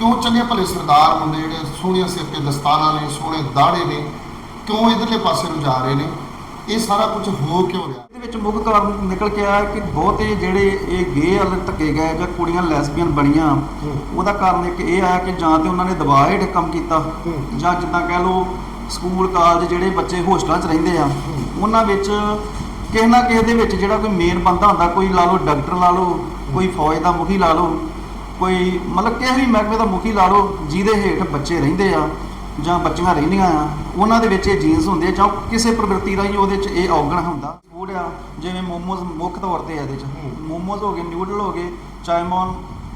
ਕਿਉਂ ਚੰਗੇ ਭਲੇ ਸਰਦਾਰ ਮੁੰਡੇ ਜਿਹੜੇ ਸੋਹਣੀਆਂ ਸਿਰ ਤੇ ਦਸਤਾਰਾਂ ਨੇ ਸੋਹਣੇ ਦਾੜੇ ਨੇ ਕਿਉਂ ਇਧਰਲੇ ਪਾਸੇ ਨੂੰ ਜਾ ਰਹੇ ਨੇ? ਇਹ ਸਾਰਾ ਕੁਝ ਹੋ ਕਿਉਂ ਰਿਹਾ? ਇਹਦੇ ਵਿੱਚ ਮੁੱਖ ਕਾਰਨ ਨਿਕਲ ਕੇ ਆਇਆ ਕਿ ਬਹੁਤੇ ਜਿਹੜੇ ਇਹ ਗੇ ਵਾਲੇ ਧੱਕੇ ਗਏ ਜਾਂ ਕੁੜੀਆਂ ਲੈਸਬੀਅਨ ਬਣੀਆਂ ਉਹਦਾ ਕਾਰਨ ਇੱਕ ਇਹ ਆਇਆ ਕਿ ਜਾਂ ਤੇ ਉਹਨਾਂ ਨੇ ਦਬਾਅ ਹੇਠ ਕੰਮ ਕੀਤਾ। ਜਾਂ ਜਿੱਦਾਂ ਕਹਿ ਲਓ ਸਕੂਲ ਕਾਲਜ ਜਿਹੜੇ ਬੱਚੇ ਹੋਸਟਲਾਂ 'ਚ ਰਹਿੰਦੇ ਆ ਉਹਨਾਂ ਵਿੱਚ ਕਿਸੇ ਨਾ ਕਿਸੇ ਦੇ ਵਿੱਚ ਜਿਹੜਾ ਕੋਈ ਮੇਨ ਬੰਦਾ ਹੁੰਦਾ ਕੋਈ ਲਾ ਲਓ ਡਾਕਟਰ ਲਾ ਲਓ ਕੋਈ ਫੌਜ ਦਾ ਮੁਖੀ ਲਾ ਲਓ ਕੋਈ ਮਤਲਬ ਵੀ ਮਹਿਕਮੇ ਦਾ ਮੁਖੀ ਲਾ ਲਓ ਜਿਹਦੇ ਹੇਠ ਬੱਚੇ ਰਹਿੰਦੇ ਆ ਜਾਂ ਬੱਚੀਆਂ ਰਹਿੰਦੀਆਂ ਆ ਉਹਨਾਂ ਦੇ ਵਿੱਚ ਇਹ ਜੀਨਸ ਹੁੰਦੇ ਆ ਜਾਂ ਕਿਸੇ ਪ੍ਰਵਿਰਤੀ ਰਾਹੀਂ ਉਹਦੇ 'ਚ ਇਹ ਔਗਣ ਹੁੰਦਾ। ਫੂਡ ਆ ਜਿਵੇਂ ਮੋਮੋਜ਼ ਮੁੱਖ ਤੌਰ ਤੇ ਆ ਇਹਦੇ 'ਚ। ਹੂੰ। ਮੋਮੋਜ਼ ਹੋ ਗਏ ਨਿਊਡਲ ਹੋ ਗਏ ਚਾਈਮੌਨ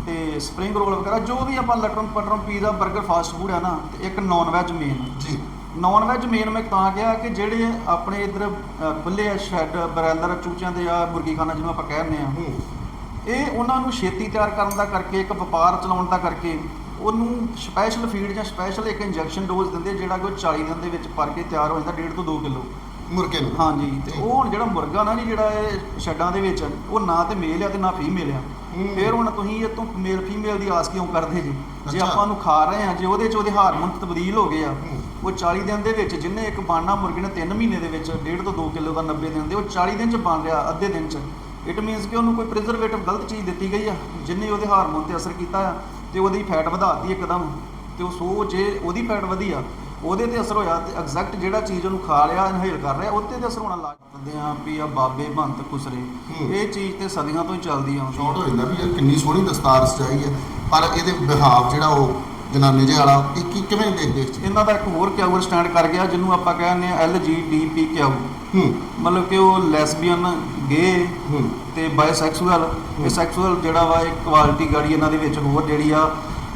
ਤੇ ਸਪਰਿੰਗ ਰੋਲ ਵਗੈਰਾ ਜੋ ਵੀ ਆਪਾਂ ਲਟਰਮ ਪਟਰਮ ਪੀਜ਼ਾ 버ਗਰ ਫਾਸਟ ਫੂਡ ਆ ਨਾ ਤੇ ਇੱਕ ਨਾਨ ਵੈਜ ਮੇਨ ਜੀ। ਨਾਨ ਵੈਜ ਮੇਨ ਮੈਂ ਤਾਂ ਕਿਹਾ ਕਿ ਜਿਹੜੇ ਆਪਣੇ ਇਧਰ ਖੁੱਲੇ ਆ ਸ਼ੈੱਡ ਬਰੈਲਰ ਚੂਚਿਆਂ ਦੇ ਆ ਮੁਰਗੀਖਾਨਾ ਜਿਹਨੂੰ ਆਪਾਂ ਕਹਿੰਦੇ ਆ ਹੂੰ। ਇਹ ਉਹਨਾਂ ਨੂੰ ਛੇਤੀ ਤਿਆਰ ਕਰਨ ਦਾ ਕਰਕੇ ਇੱਕ ਵਪਾਰ ਚਲਾਉਣ ਦਾ ਕਰਕੇ ਉਹਨੂੰ ਸਪੈਸ਼ਲ ਫੀਡ ਜਾਂ ਸਪੈਸ਼ਲ ਇੱਕ ਇੰਜੈਕਸ਼ਨ ਡੋਜ਼ ਦਿੰਦੇ ਜਿਹੜਾ ਕਿ ਉਹ 40 ਦਿਨ ਦੇ ਵਿੱਚ ਭਰ ਕੇ ਤਿਆਰ ਹੋ ਜਾਂਦਾ 1.5 ਤੋਂ 2 ਕਿਲੋ ਮੁਰਗੇ ਨੂੰ ਹਾਂਜੀ ਤੇ। ਉਹ ਹੁਣ ਜਿਹੜਾ ਮੁਰਗਾ ਨਾ ਜੀ ਜਿਹੜਾ ਇਹ ਸ਼ੈੱਡਾਂ ਦੇ ਵਿੱਚ ਉਹ ਨਾ ਤੇ ਮੇਲ ਆ ਤੇ ਨਾ ਫੀਮੇਲ ਆ। ਫਿਰ ਹੁਣ ਤੁਸੀਂ ਇਹ ਤੋਂ ਮੇਲ ਫੀਮੇਲ ਦੀ ਆਸ ਕਿਉਂ ਕਰਦੇ ਜੀ ਜੇ। ਆਪਾਂ ਉਹਨੂੰ ਖਾ ਰਹੇ ਆ ਜੇ ਉਹਦੇ ਚ ਉਹਦੇ ਹਾਰਮੋਨ ਤਬਦੀਲ ਹੋ ਗਏ ਆ। ਉਹ 40 ਦਿਨ ਦੇ ਵਿੱਚ ਜਿੰਨੇ ਇੱਕ ਬਾਣਾ ਮੁਰਗੇ ਨੇ 3 ਮਹੀਨੇ ਦੇ ਵਿੱਚ 1.5 ਤੋਂ 2 ਕਿਲੋ ਦਾ 90 ਦਿਨ ਦੇ ਉਹ 40 ਦਿਨ ਚ ਬਣ ਰਿਹਾ ਅੱਧੇ ਦਿਨ ਚ ਇਟ ਮੀਨਸ ਕਿ ਉਹਨੂੰ ਕੋਈ ਪ੍ਰੀਜ਼ਰਵੇਟਿਵ ਗਲਤ ਚੀਜ਼ ਦਿੱਤੀ ਗਈ ਆ ਜਿੰਨੇ ਉਹਦੇ ਹਾਰਮੋਨ ਤੇ ਅਸਰ ਕੀਤਾ ਆ ਤੇ ਉਹਦੀ ਫੈਟ ਵਧਾਤੀ ਇੱਕਦਮ। ਤੇ ਉਹ ਸੋ ਜੇ ਉਹਦੀ ਫੈਟ ਵਧੀ ਆ ਉਹਦੇ ਤੇ ਅਸਰ ਹੋਇਆ ਤੇ ਐਗਜ਼ੈਕਟ ਜਿਹੜਾ ਚੀਜ਼ ਉਹਨੂੰ ਖਾ ਰਿਹਾ ਇਨਹੇਲ ਕਰ ਰਿਹਾ ਉੱਤੇ ਤੇ ਅਸਰ ਹੋਣਾ ਲੱਗ ਜਾਂਦੇ ਆ ਵੀ ਆ ਬਾਬੇ ਭੰਤ ਖੁਸਰੇ। ਹੂੰ। ਇਹ ਚੀਜ਼ ਤੇ ਸਦੀਆਂ ਤੋਂ ਹੀ ਚੱਲਦੀ ਆਉਂਦੀ ਸ਼ਾਰਟ ਹੋ ਜਾਂਦਾ ਵੀ ਯਾਰ ਕਿੰਨੀ ਸੋਹਣੀ ਦਸਤਾਰ ਸਜਾਈ ਹੈ ਪਰ ਇਹਦੇ ਵਿਹਾਵ ਜਿਹੜਾ ਉਹ ਜਨਾਨੀ ਜਿਹੇ ਵਾਲਾ ਇਹ ਕੀ ਕਿਵੇਂ ਦੇਖਦੇ ਇਹਨਾਂ ਦਾ ਇੱਕ ਹੋਰ ਕਿਆਊਰ ਸਟੈਂਡ ਕਰ ਗਿਆ ਜਿਹਨੂੰ ਆਪਾਂ ਕਹਿੰਦੇ ਆ ਐਲ ਜੀ ਡੀ ਪੀ ਕਿਆਊ ਹੂੰ। ਮਤਲਬ ਕਿ ਉਹ ਲੈਸਬੀਅਨ ਗੇ ਹੂੰ ਤੇ ਬਾਇਸੈਕਸੁਅਲ ਇਹ ਸੈਕਸੁਅਲ ਜਿਹੜਾ ਵਾ ਇੱਕ ਕੁਆਲਿਟੀ ਗਾੜੀ ਇਹਨਾਂ ਦੇ ਵਿੱਚ ਹੋਰ ਜਿਹੜੀ ਆ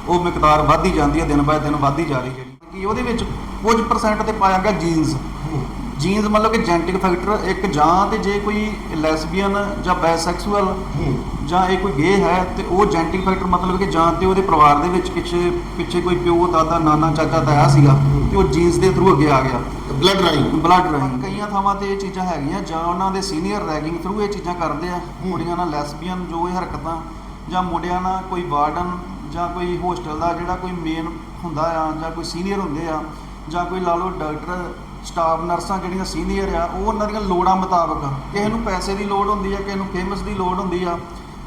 ਉਹ ਮਿਕਦਾਰ ਵੱਧਦੀ ਜਾਂਦੀ ਹੈ ਦਿਨ ਬਾਏ ਦਿਨ ਵੱਧਦੀ ਜਾ ਰਹੀ ਜਿਹੜੀ ਕਿ ਉਹਦੇ ਵਿੱਚ ਕੁਝ ਪਰਸੈਂਟ ਤੇ ਪਾਇਆ ਗਿਆ ਜੀਨਸ ਹੂੰ। ਜੀਨਸ ਮਤਲਬ ਕਿ ਜੈਨੇਟਿਕ ਫੈਕਟਰ ਇੱਕ ਜਾਂ ਤੇ ਜੇ ਕੋਈ ਲੈਸਬੀਅਨ ਜਾਂ ਬਾਇਸੈਕਸੁਅਲ ਹੂੰ। ਜਾਂ ਇਹ ਕੋਈ ਗੇ ਹੈ ਤੇ ਉਹ ਜੈਨੇਟਿਕ ਫੈਕਟਰ ਮਤਲਬ ਕਿ ਜਾਂ ਤੇ ਉਹਦੇ ਪਰਿਵਾਰ ਦੇ ਵਿੱਚ ਪਿੱਛੇ ਪਿੱਛੇ ਕੋਈ ਪਿਓ ਦਾਦਾ ਨਾਨਾ ਚਾਚਾ ਤਾਇਆ ਸੀਗਾ ਤੇ ਉਹ ਜੀਨਸ ਦੇ ਥਰੂ ਅੱਗੇ ਆ ਗਿਆ। ਬਲੱਡ ਰਾਈਨ ਬਲੱਡ ਰਾਹੀਂ ਕਈਆਂ ਥਾਵਾਂ ਤੇ ਇਹ ਚੀਜ਼ਾਂ ਹੈਗੀਆਂ ਜਾਂ ਉਹਨਾਂ ਦੇ ਸੀਨੀਅਰ ਰੈਗਿੰਗ ਥਰੂ ਇਹ ਚੀਜ਼ਾਂ ਕਰਦੇ ਆ ਕੁੜੀਆਂ ਨਾਲ ਲੈਸਬੀਅਨ ਜੋ ਇਹ ਹਰਕਤਾਂ ਜਾਂ ਮੁੰਡਿਆਂ ਨਾਲ ਕੋਈ ਵਾਰਡਨ ਜਾਂ ਕੋਈ ਹੋਸਟਲ ਦਾ ਜਿਹੜਾ ਕੋਈ ਮੇਨ ਹੁੰਦਾ ਆ ਜਾਂ ਕੋਈ ਸੀਨੀਅਰ ਹੁੰਦੇ ਆ ਜਾਂ ਕੋਈ ਲਾ ਲਓ ਡਾਕਟਰ ਸਟਾਫ ਨਰਸਾਂ ਜਿਹੜੀਆਂ ਸੀਨੀਅਰ ਆ ਉਹ ਉਹਨਾਂ ਦੀਆਂ ਲੋੜਾਂ ਮੁਤਾਬਕ ਕਿਸੇ ਨੂੰ ਪੈਸੇ ਦੀ ਲੋੜ ਹੁੰਦੀ ਆ ਕਿਸੇ ਨੂੰ ਫੇਮਸ ਦੀ ਲੋੜ ਹੁੰਦੀ ਆ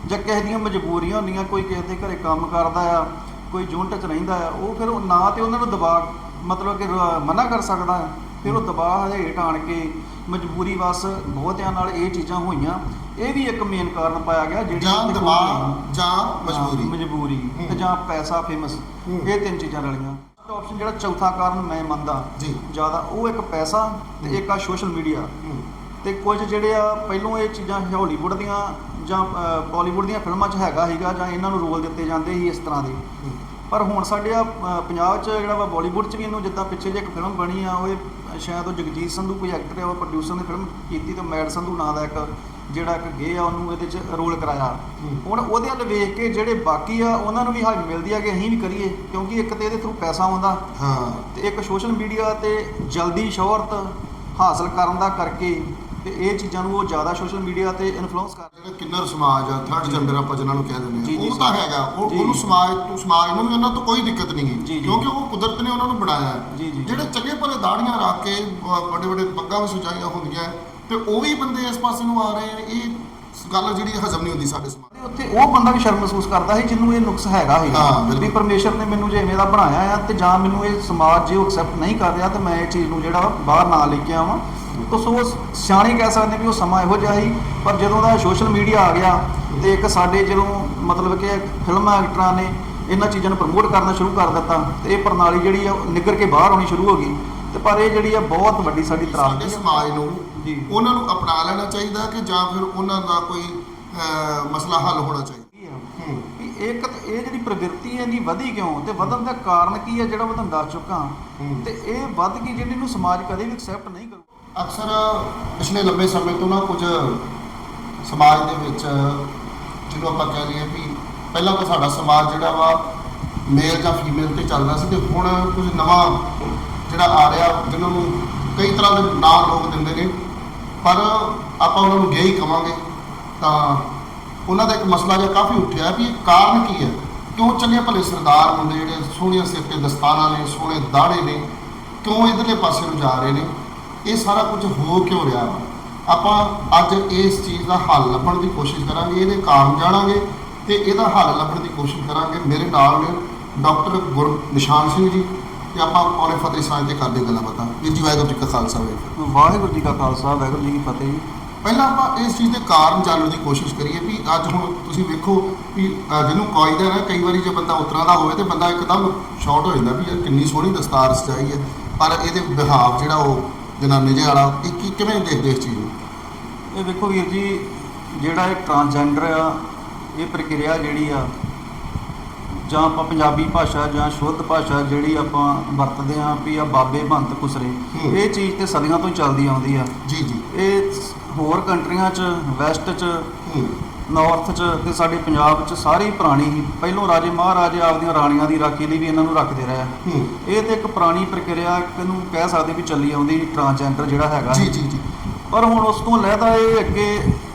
ਜਾਂ ਕਿਸੇ ਦੀਆਂ ਮਜਬੂਰੀਆਂ ਹੁੰਦੀਆਂ ਕੋਈ ਕਿਸੇ ਦੇ ਘਰੇ ਕੰਮ ਕਰਦਾ ਆ ਕੋਈ ਜੂਨਟ 'ਚ ਰਹਿੰਦਾ ਆ ਉਹ ਫਿਰ ਉਹ ਨਾ ਤੇ ਉਹਨਾਂ ਨੂੰ ਦਬਾਅ ਮਤਲਬ ਕਿ ਰ- ਮਨਾ ਕਰ ਸਕਦਾ ਹੈ ਫਿਰ ਉਹ ਦਬਾਅ ਹੇਠ ਆਣ ਕੇ ਮਜਬੂਰੀ ਵਸ ਬਹੁਤਿਆਂ ਨਾਲ ਇਹ ਚੀਜ਼ਾਂ ਹੋਈਆਂ। ਇਹ ਵੀ ਇੱਕ ਮੇਨ ਕਾਰਨ ਪਾਇਆ ਗਿਆ ਜਿਹੜੀ ਜਾਂ ਦਬਾਅ ਜਾਂ ਮਜਬੂਰੀ। ਮਜਬੂਰੀ। ਤੇ ਜਾਂ ਪੈਸਾ ਫੇਮਸ। ਇਹ ਤਿੰਨ ਚੀਜ਼ਾਂ ਰਲੀਆਂ। ਆਪਸ਼ਨ ਜਿਹੜਾ ਚੌਥਾ ਕਾਰਨ ਮੈਂ ਮੰਨਦਾ ਜੀ। ਜ਼ਿਆਦਾ ਉਹ ਇੱਕ ਪੈਸਾ ਤੇ ਇੱਕ ਆ ਸੋਸ਼ਲ ਮੀਡੀਆ ਤੇ ਕੁਝ ਜਿਹੜੇ ਆ ਪਹਿਲੋਂ ਇਹ ਚੀਜ਼ਾਂ ਹਾਲੀਵੁੱਡ ਦੀਆਂ ਜਾਂ ਬਾਲੀਵੁੱਡ ਦੀਆਂ ਫਿਲਮਾਂ 'ਚ ਹੈਗਾ ਸੀਗਾ ਜਾਂ ਇਹਨਾਂ ਨੂੰ ਰੋਲ ਦਿੱਤੇ ਜਾਂਦੇ ਸੀ ਇਸ ਤਰ੍ਹਾਂ ਦੇ। ਪਰ ਹੁਣ ਸਾਡੇ ਆ ਪੰਜਾਬ 'ਚ ਜਿਹੜਾ ਵਾ ਬਾਲੀਵੁੱਡ 'ਚ ਵੀ ਇਹਨੂੰ ਜਿੱਦਾਂ ਪਿੱਛੇ ਜੇ ਇੱਕ ਫਿਲਮ ਬਣੀ ਆ ਉਹ ਇਹ ਸ਼ਾਇਦ ਉਹ ਜਗਜੀਤ ਸੰਧੂ ਕੋਈ ਐਕਟਰ ਆ ਉਹ ਪ੍ਰੋਡਿਊਸਰ ਨੇ ਫਿਲਮ ਕੀਤੀ ਤੇ ਮੈਡ ਸੰਧੂ ਨਾਂ ਦਾ ਇੱਕ ਜਿਹੜਾ ਇੱਕ ਗੇ ਆ ਉਹਨੂੰ ਇਹਦੇ 'ਚ ਰੋਲ ਕਰਾਇਆ। ਹੁਣ ਉਹਦੇ ਵੱਲ ਵੇਖ ਕੇ ਜਿਹੜੇ ਬਾਕੀ ਆ ਉਹਨਾਂ ਨੂੰ ਵੀ ਹਾਈ ਮਿਲਦੀ ਆ ਕਿ ਅਸੀਂ ਵੀ ਕਰੀਏ ਕਿਉਂਕਿ ਇੱਕ ਤੇ ਇਹਦੇ ਥਰੂ ਪੈਸਾ ਆਉਂਦਾ ਹਾਂ ਤੇ ਇੱਕ ਸੋਸ਼ਲ ਮੀਡੀਆ ਤੇ ਜਲਦੀ ਸ਼ੋਹਰਤ ਹਾਸਲ ਕਰਨ ਦਾ ਕਰਕੇ ਤੇ ਇਹ ਚੀਜ਼ਾਂ ਨੂੰ ਉਹ ਜ਼ਿਆਦਾ ਸੋਸ਼ਲ ਮੀਡੀਆ ਤੇ ਇਨਫਲੂਐਂਸ ਕਰ ਜਿਹੜਾ ਕਿੰਨਰ ਸਮਾਜ ਆ ਥਰਡ ਜੈਂਡਰ ਆਪਾਂ ਜਿਹਨਾਂ ਨੂੰ ਕਹਿ ਦਿੰਦੇ ਆ ਉਹ ਤਾਂ। ਹੈਗਾ ਉਹ। ਉਹਨੂੰ ਸਮਾਜ ਤੋਂ ਸਮਾਜ ਨੂੰ ਵੀ ਉਹਨਾਂ ਤੋਂ ਕੋਈ ਦਿੱਕਤ ਨਹੀਂ ਜੀ। ਕਿਉਂਕਿ ਉਹ ਕੁਦਰਤ ਨੇ ਉਹਨਾਂ ਨੂੰ ਬਣਾਇਆ ਹੈ। ਜਿਹੜੇ ਚੰਗੇ ਭਲੇ ਦਾੜੀਆਂ ਰੱਖ ਕੇ ਵੱਡੇ ਵੱਡੇ ਪੱਗਾਂ ਵੀ ਸਜਾਈਆਂ ਹੁੰਦੀਆਂ ਹੈ, ਤੇ ਉਹ ਵੀ ਬੰਦੇ ਇਸ ਪਾਸੇ ਨੂੰ ਆ ਰਹੇ ਨੇ ਇਹ ਗੱਲ ਜਿਹੜੀ ਹਜ਼ਮ ਨਹੀਂ ਹੁੰਦੀ ਸਾਡੇ ਸਮਾਜ ਤੇ ਉੱਥੇ ਉਹ ਬੰਦਾ ਵੀ ਸ਼ਰਮ ਮਹਿਸੂਸ ਕਰਦਾ ਸੀ ਜਿਹਨੂੰ ਇਹ ਨੁਕਸ ਹੈਗਾ ਹਾਂ, ਬਿਲਕੁਲ। ਵੀ ਪਰਮੇਸ਼ਰ ਨੇ ਮੈਨੂੰ ਜੇ ਦਾ ਬਣਾਇਆ ਆ ਤੇ ਜਾਂ ਮੈਨੂੰ ਇਹ ਸਮਾਜ ਜੇ ਉਹ ਐਕਸੈਪਟ ਨਹੀਂ ਕਰ ਰਿਹਾ ਤੇ ਮੈਂ ਇਹ ਚੀਜ਼ ਨੂੰ ਜਿਹੜਾ ਵਾ ਬਾਹਰ ਨਾ ਲੈ ਕੇ ਆਵਾਂ। ਤਾਂ ਸੋ ਸਿਆਣੇ ਕਹਿ ਸਕਦੇ ਵੀ ਉਹ ਸਮਾਂ ਇਹੋ ਜਿਹਾ ਸੀ ਪਰ ਜਦੋਂ ਦਾ ਸੋਸ਼ਲ ਮੀਡੀਆ ਆ ਗਿਆ ਤੇ ਇੱਕ ਸਾਡੇ ਜਦੋਂ ਮਤਲਬ ਕਿ ਫਿਲਮਾਂ ਐਕਟਰਾਂ ਨੇ ਇਹਨਾਂ ਚੀਜ਼ਾਂ ਨੂੰ ਪ੍ਰਮੋਟ ਕਰਨਾ ਸ਼ੁਰੂ ਕਰ ਦਿੱਤਾ ਤੇ ਇਹ ਪ੍ਰਣਾਲੀ ਜਿਹੜੀ ਆ ਉਹ ਨਿੱਗਰ ਕੇ ਬਾਹਰ ਆਉਣੀ ਸ਼ੁਰੂ ਹੋ ਗਈ। ਤੇ ਪਰ ਇਹ ਜਿਹੜੀ ਆ ਬਹੁਤ ਵੱਡੀ ਸਾਡੀ ਸਾਡੇ ਤਰਾਸਦੀ ਆ। ਸਮਾਜ ਨੂੰ ਜੀ। ਉਹਨਾਂ ਨੂੰ ਅਪਣਾ ਲੈਣਾ ਚਾਹੀਦਾ ਕਿ ਜਾਂ ਫਿਰ ਉਹਨਾਂ ਦਾ ਕੋਈ ਅਹ, ਮਸਲਾ ਹੱਲ ਹੋਣਾ ਚਾਹੀਦਾ। ਕੀ ਆ ਹੂੰ ਵੀ ਇੱਕ ਤਾਂ ਇਹ ਜਿਹੜੀ ਪ੍ਰਵਿਰਤੀ ਹੈ ਜੀ ਵਧੀ ਕਿਉਂ? ਤੇ ਵਧਣ ਦਾ ਕਾਰਨ ਕੀ ਹੈ ਜਿਹੜਾ ਮੈਂ ਤੁਹਾਨੂੰ ਦੱਸ ਚੁੱਕਾ? ਹੂੰ। ਤੇ ਇਹ ਵੱਧ ਗਈ ਜਿਹੜੀ ਨੂੰ ਸਮਾਜ ਕਦੇ ਵੀ ਐਕਸੈਪਟ ਨਹੀਂ ਕਰੂ। ਅਕਸਰ ਪਿਛਲੇ ਲੰਬੇ ਸਮੇਂ ਤੋਂ ਨਾ ਕੁਝ ਸਮਾਜ ਦੇ ਵਿੱਚ ਜਿਹਨੂੰ ਆਪਾਂ ਕਹਿ ਲਈਏ ਵੀ ਪਹਿਲਾਂ ਤਾਂ ਸਾਡਾ ਸਮਾਜ ਜਿਹੜਾ ਵਾ ਮੇਲ ਜਾਂ ਫੀਮੇਲ ਤੇ ਚੱਲਦਾ ਸੀ ਤੇ ਹੁਣ ਕੁਝ ਨਵਾਂ ਜਿਹੜਾ ਆ ਰਿਹਾ ਜਿਨ੍ਹਾਂ ਨੂੰ ਕਈ ਤਰ੍ਹਾਂ ਦੇ ਨਾਂ ਲੋਕ ਦਿੰਦੇ ਨੇ। ਪਰ ਆਪਾਂ ਉਹਨਾਂ ਨੂੰ ਗੇ ਹੀ ਕਵਾਂਗੇ, ਤਾਂ ਉਹਨਾਂ ਦਾ ਇੱਕ ਮਸਲਾ ਜਿਹਾ ਕਾਫੀ ਉੱਠਿਆ ਵੀ ਇਹ ਕਾਰਨ ਕੀ ਹੈ? ਕਿਉਂ ਚੰਗੇ ਭਲੇ ਸਰਦਾਰ ਹੁੰਦੇ ਜਿਹੜੇ ਸੋਹਣੀਆਂ ਸਿਰ ਤੇ ਦਸਤਾਰਾਂ ਨੇ, ਸੋਹਣੇ ਦਾੜੇ ਨੇ, ਕਿਉਂ ਇਧਰਲੇ ਪਾਸੇ ਨੂੰ ਜਾ ਰਹੇ ਨੇ? ਇਹ ਸਾਰਾ ਕੁਝ ਹੋ ਕਿਉਂ ਰਿਹਾ ਵਾ? ਆਪਾਂ ਅੱਜ ਇਸ ਚੀਜ਼ ਦਾ ਹੱਲ ਲੱਭਣ ਦੀ ਕੋਸ਼ਿਸ਼ ਕਰਾਂਗੇ, ਇਹਦੇ ਕਾਰਨ ਜਾਣਾਂਗੇ ਤੇ ਇਹਦਾ ਹੱਲ ਲੱਭਣ ਦੀ ਕੋਸ਼ਿਸ਼ ਕਰਾਂਗੇ। ਮੇਰੇ ਨਾਲ ਨੇ ਡਾਕਟਰ ਗੁਰ ਨਿਸ਼ਾਨ ਸਿੰਘ ਜੀ ਤੇ ਆਪਾਂ ਪੌਣੇ ਫਤਿਹ ਸਾਂਝ ਤੇ ਕਰਦੇ ਗੱਲਾਂ ਬਾਤਾਂ। ਵੀਰ ਜੀ ਵਾਹਿਗੁਰੂ ਜੀ ਕਾ ਖਾਲਸਾ ਵਾਹਿਗੁਰੂ ਵਾਹਿਗੁਰੂ ਜੀ ਕਾ ਖਾਲਸਾ ਵਾਹਿਗੁਰੂ ਜੀ ਕੀ ਫਤਿਹ ਜੀ। ਪਹਿਲਾਂ ਆਪਾਂ ਇਸ ਚੀਜ਼ ਦੇ ਕਾਰਨ ਜਾਣਨ ਦੀ ਕੋਸ਼ਿਸ਼ ਕਰੀਏ ਵੀ ਅੱਜ ਹੁਣ ਤੁਸੀਂ ਵੇਖੋ ਵੀ ਅਹ ਜਿਹਨੂੰ ਕਾਇਦਾ ਨਾ ਕਈ ਵਾਰੀ ਜੇ ਬੰਦਾ ਉਤਰਾਂ ਦਾ ਹੋਵੇ ਤੇ ਬੰਦਾ ਇੱਕਦਮ ਸ਼ਾਰਟ ਹੋ ਜਾਂਦਾ ਵੀ ਯਾਰ ਕਿੰਨੀ ਸੋਹਣੀ ਦਸਤਾਰ ਸਜਾਈ ਹੈ। ਪਰ ਇਹਦੇ ਵਿਹਾਵ ਜਿਹੜਾ ਉਹ ਜਨਾਨੀ ਜਿਹੇ ਵਾਲਾ ਇਹ ਕੀ ਕਿਵੇਂ ਦੇਖਦੇ ਇਸ ਚੀਜ਼ ਨੂੰ? ਇਹ ਵੇਖੋ ਵੀਰ ਜੀ ਜਿਹੜਾ ਇਹ ਟਰਾਂਸਜੈਂਡਰ ਆ ਇਹ ਪ੍ਰਕਿਰਿਆ ਜਿਹੜੀ ਆ ਜਾਂ ਆਪਾਂ ਪੰਜਾਬੀ ਭਾਸ਼ਾ ਜਾਂ ਸ਼ੁੱਧ ਭਾਸ਼ਾ ਜਿਹੜੀ ਆਪਾਂ ਵਰਤਦੇ ਆਂ ਵੀ ਆ ਬਾਬੇ ਭੰਤ ਕੁਸਰੇ। ਇਹ ਚੀਜ਼ ਤੇ ਸਦੀਆਂ ਤੋਂ ਹੀ ਚੱਲਦੀ ਆਉਂਦੀ ਆ। ਜੀ ਜੀ। ਇਹ ਹੋਰ ਕੰਟਰੀਆਂ 'ਚ ਵੈਸਟ 'ਚ ਨਾਰਥ 'ਚ ਤੇ ਸਾਡੇ ਪੰਜਾਬ 'ਚ ਸਾਰੀ ਪੁਰਾਣੀ ਹੀ ਪਹਿਲੋਂ ਰਾਜੇ ਮਹਾਰਾਜੇ ਆਪਦੀਆਂ ਰਾਣੀਆਂ ਦੀ ਰਾਖੀ ਲਈ ਵੀ ਇਹਨਾਂ ਨੂੰ ਰੱਖਦੇ ਰਹੇ। ਇਹ ਤੇ ਇੱਕ ਪੁਰਾਣੀ ਪ੍ਰਕਿਰਿਆ ਇਹਨੂੰ ਕਹਿ ਸਕਦੇ ਵੀ ਚੱਲੀ ਆਉਂਦੀ ਟਰਾਂਸਜੈਂਡਰ ਜਿਹੜਾ ਹੈਗਾ। ਜੀ ਜੀ ਜੀ। ਪਰ ਹੁਣ ਉਸ ਤੋਂ ਲੈਦਾ ਇਹ ਅੱਗੇ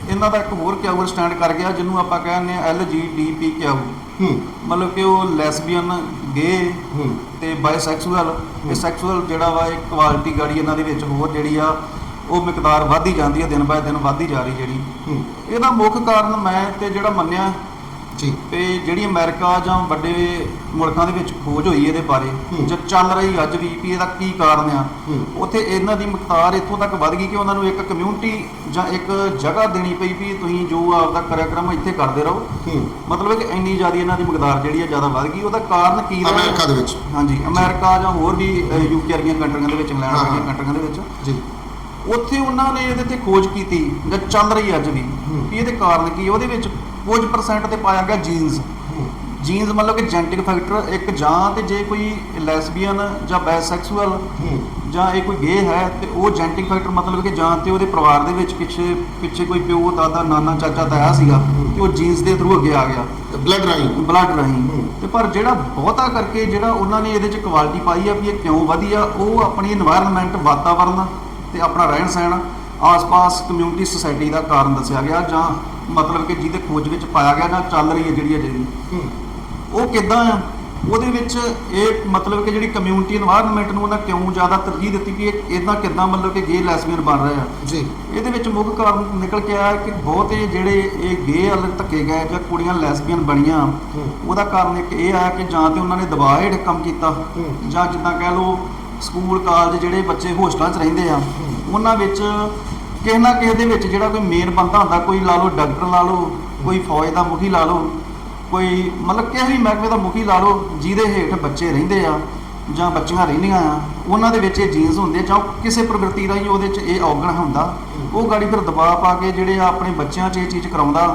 ਇਹਨਾਂ ਦਾ ਇੱਕ ਹੋਰ ਕਿਆਊਰ ਸਟੈਂਡ ਕਰ ਗਿਆ ਜਿਹਨੂੰ ਆਪਾਂ ਕਹਿੰਦੇ ਆ ਐਲ ਜੀ ਡੀ ਪੀ ਕਿਆਊ ਹੂੰ ਮਤਲਬ ਕਿ ਉਹ ਲੈਸਬੀਅਨ ਗੇ ਤੇ ਬਾਇਸੈਕਸੁਅਲ ਇਹ ਸੈਕਸੁਅਲ ਜਿਹੜਾ ਵਾ ਇੱਕ ਕੁਆਲਿਟੀ ਗਾੜੀ ਇਹਨਾਂ ਦੇ ਵਿੱਚ ਹੋਰ ਜਿਹੜੀ ਆ ਉਹ ਮਿਕਦਾਰ ਵਧਦੀ ਜਾਂਦੀ ਹੈ ਦਿਨ ਬਾਏ ਦਿਨ ਵਧਦੀ ਜਾ ਰਹੀ ਜਿਹੜੀ। ਇਹਦਾ ਮੁੱਖ ਕਾਰਨ ਮੈਂ ਤੇ ਜਿਹੜਾ ਮੰਨਿਆ ਜੀ। ਤੇ ਜਿਹੜੀ ਅਮਰੀਕਾ ਜਾਂ ਵੱਡੇ ਮੁਲਕਾਂ ਦੇ ਵਿੱਚ ਖੋਜ ਹੋਈ ਇਹਦੇ ਬਾਰੇ। ਜਦ ਚੱਲ ਰਹੀ ਅੱਜ ਵੀ ਵੀ ਇਹਦਾ ਕੀ ਕਾਰਨ ਆ ਉੱਥੇ ਇਹਨਾਂ ਦੀ ਮਿਕਦਾਰ ਇੱਥੋਂ ਤੱਕ ਵੱਧ ਗਈ ਕਿ ਉਹਨਾਂ ਨੂੰ ਇੱਕ ਕਮਿਊਨਿਟੀ ਜਾਂ ਇੱਕ ਜਗ੍ਹਾ ਦੇਣੀ ਪਈ ਵੀ ਤੁਸੀਂ ਜੋ ਆਪਦਾ ਕਾਰਜਕ੍ਰਮ ਇੱਥੇ ਕਰਦੇ ਰਹੋ। ਮਤਲਬ ਕਿ ਇੰਨੀ ਜ਼ਿਆਦਾ ਇਹਨਾਂ ਦੀ ਮਿਕਦਾਰ ਜਿਹੜੀ ਆ ਜ਼ਿਆਦਾ ਵੱਧ ਗਈ। ਉਹਦਾ ਕਾਰਨ ਕੀ ਰਿਹਾ? ਅਮਰੀਕਾ ਦੇ ਵਿੱਚ। ਹਾਂਜੀ ਅਮਰੀਕਾ ਜਾਂ ਹੋਰ ਵੀ ਯੂਕੇ ਵਰਗੀਆਂ ਕੰਟਰੀਆਂ ਦੇ ਵਿੱਚ ਇੰਗਲੈਂਡ ਵਰਗੀਆਂ। ਕੰਟਰੀਆਂ ਦੇ ਵਿੱਚ। ਜੀ। ਉੱਥੇ ਉਹਨਾਂ ਨੇ ਇਹਦੇ ਤੇ ਖੋਜ ਕੀਤੀ ਜਾਂ ਚੱਲ ਰਹੀ ਅੱਜ। ਵੀ। ਇਹਦੇ ਕਾਰਨ ਕੀ ਉਹਦੇ ਵਿੱਚ ਕੁਝ ਪਰਸੈਂਟ ਤੇ ਪਾਇਆ ਗਿਆ ਜੀਨਸ ਜੀਨਸ ਮਤਲਬ ਕਿ ਜੈਨੇਟਿਕ ਫੈਕਟਰ ਇੱਕ ਜਾਂ ਤੇ ਜੇ ਕੋਈ ਲੈਸਬੀਅਨ ਜਾਂ ਬਾਇਸੈਕਸੂਅਲ ਜਾਂ ਇਹ ਕੋਈ ਗੇ ਹੈ ਤੇ ਉਹ ਜੈਨੇਟਿਕ ਫੈਕਟਰ ਮਤਲਬ ਕਿ ਜਾਂ ਤੇ ਉਹਦੇ ਪਰਿਵਾਰ ਦੇ ਵਿੱਚ ਪਿੱਛੇ ਪਿੱਛੇ ਕੋਈ ਪਿਓ ਦਾਦਾ ਨਾਨਾ ਚਾਚਾ ਤਾਇਆ ਸੀਗਾ ਤੇ ਉਹ ਜੀਨਸ ਦੇ ਥਰੂ ਅੱਗੇ ਆ ਗਿਆ। ਬਲੱਡ ਰਾਹੀਂ ਬਲੱਡ ਰਾਹੀਂ ਤੇ ਪਰ ਜਿਹੜਾ ਬਹੁਤਾ ਕਰਕੇ ਜਿਹੜਾ ਉਹਨਾਂ ਨੇ ਇਹਦੇ ਵਿੱਚ ਕੁਆਲਿਟੀ ਪਾਈ ਆ ਵੀ ਇਹ ਕਿਉਂ ਵਧੀਆ ਉਹ ਆਪਣੀ এনवायरमेंट ਵਾਤਾਵਰਨ ਤੇ ਆਪਣਾ ਰਹਿਣ ਸਹਿਣ ਆਸ-ਪਾਸ ਕਮਿਊਨਿਟੀ ਸੁਸਾਇਟੀ ਦਾ ਕਾਰਨ ਦੱਸਿਆ ਗਿਆ ਜਾਂ ਮਤਲਬ ਕਿ ਜਿਹਦੇ ਖੋਜ ਵਿੱਚ ਪਾਇਆ ਗਿਆ ਨਾ ਚੱਲ ਰਹੀ ਹੈ ਜਿਹੜੀ ਅਜੇ ਉਹ ਕਿੱਦਾਂ ਆ? ਉਹਦੇ ਵਿੱਚ ਇਹ ਮਤਲਬ ਕਿ ਜਿਹੜੀ ਕਮਿਊਨਿਟੀ এনवायरमेंट ਨੂੰ ਉਹਨਾਂ ਕਿਉਂ ਜ਼ਿਆਦਾ ਤਰਜੀਹ ਦਿੱਤੀ ਕਿ ਇਦਾਂ ਕਿੱਦਾਂ ਮਤਲਬ ਕਿ ਗੇ ਲੈਸਬੀਅਨ ਬਣ ਰਹੇ ਆ? ਜੀ। ਇਹਦੇ ਵਿੱਚ ਮੁੱਖ ਕਾਰਨ ਨਿਕਲ ਕੇ ਆਇਆ ਕਿ ਬਹੁਤ ਇਹ ਜਿਹੜੇ ਇਹ ਗੇ ਅਲਰ ਧੱਕੇ ਗਏ ਜਾਂ ਕੁੜੀਆਂ ਲੈਸਬੀਅਨ ਬਣੀਆਂ ਉਹਦਾ ਕਾਰਨ ਇੱਕ ਇਹ ਆਇਆ ਕਿ ਜਾਂ ਤੇ ਉਹਨਾਂ ਨੇ ਦਬਾਅ ਹੇਠ ਕੰਮ ਕੀਤਾ ਜਾਂ ਜਿੱਦਾਂ ਕਹਿ ਲਓ ਸਕੂਲ ਕਾਲਜ ਜਿਹੜੇ ਬੱਚੇ ਹੋਸਟਲਾਂ 'ਚ ਰਹਿੰਦੇ ਆ ਉਹਨਾਂ ਵਿੱਚ ਕਿਸੇ ਨਾ ਕਿਸੇ ਦੇ ਵਿੱਚ ਜਿਹੜਾ ਕੋਈ ਮੇਨ ਬੰਦਾ ਹੁੰਦਾ, ਕੋਈ ਲਾ ਲਓ ਡਾਕਟਰ ਲਾ ਲਓ, ਕੋਈ ਫੌਜ ਦਾ ਮੁਖੀ ਲਾ ਲਓ, ਕੋਈ ਮਤਲਬ ਕਿਸੇ ਵੀ ਮਹਿਕਮੇ ਦਾ ਮੁਖੀ ਲਾ ਲਓ, ਜਿਹਦੇ ਹੇਠ ਬੱਚੇ ਰਹਿੰਦੇ ਆ ਜਾਂ ਬੱਚੀਆਂ ਰਹਿੰਦੀਆਂ ਆ, ਉਹਨਾਂ ਦੇ ਵਿੱਚ ਇਹ ਜੀਨਸ ਹੁੰਦੇ ਆ ਜਾਂ ਕਿਸੇ ਪ੍ਰਵਿਰਤੀ ਰਾਹੀਂ ਉਹਦੇ 'ਚ ਇਹ ਔਗਣ ਹੁੰਦਾ, ਉਹ ਗਾੜੀ ਫਿਰ ਦਬਾਅ ਪਾ ਕੇ ਜਿਹੜੇ ਆ ਆਪਣੇ ਬੱਚਿਆਂ 'ਚ ਇਹ ਚੀਜ਼ ਕਰਾਉਂਦਾ,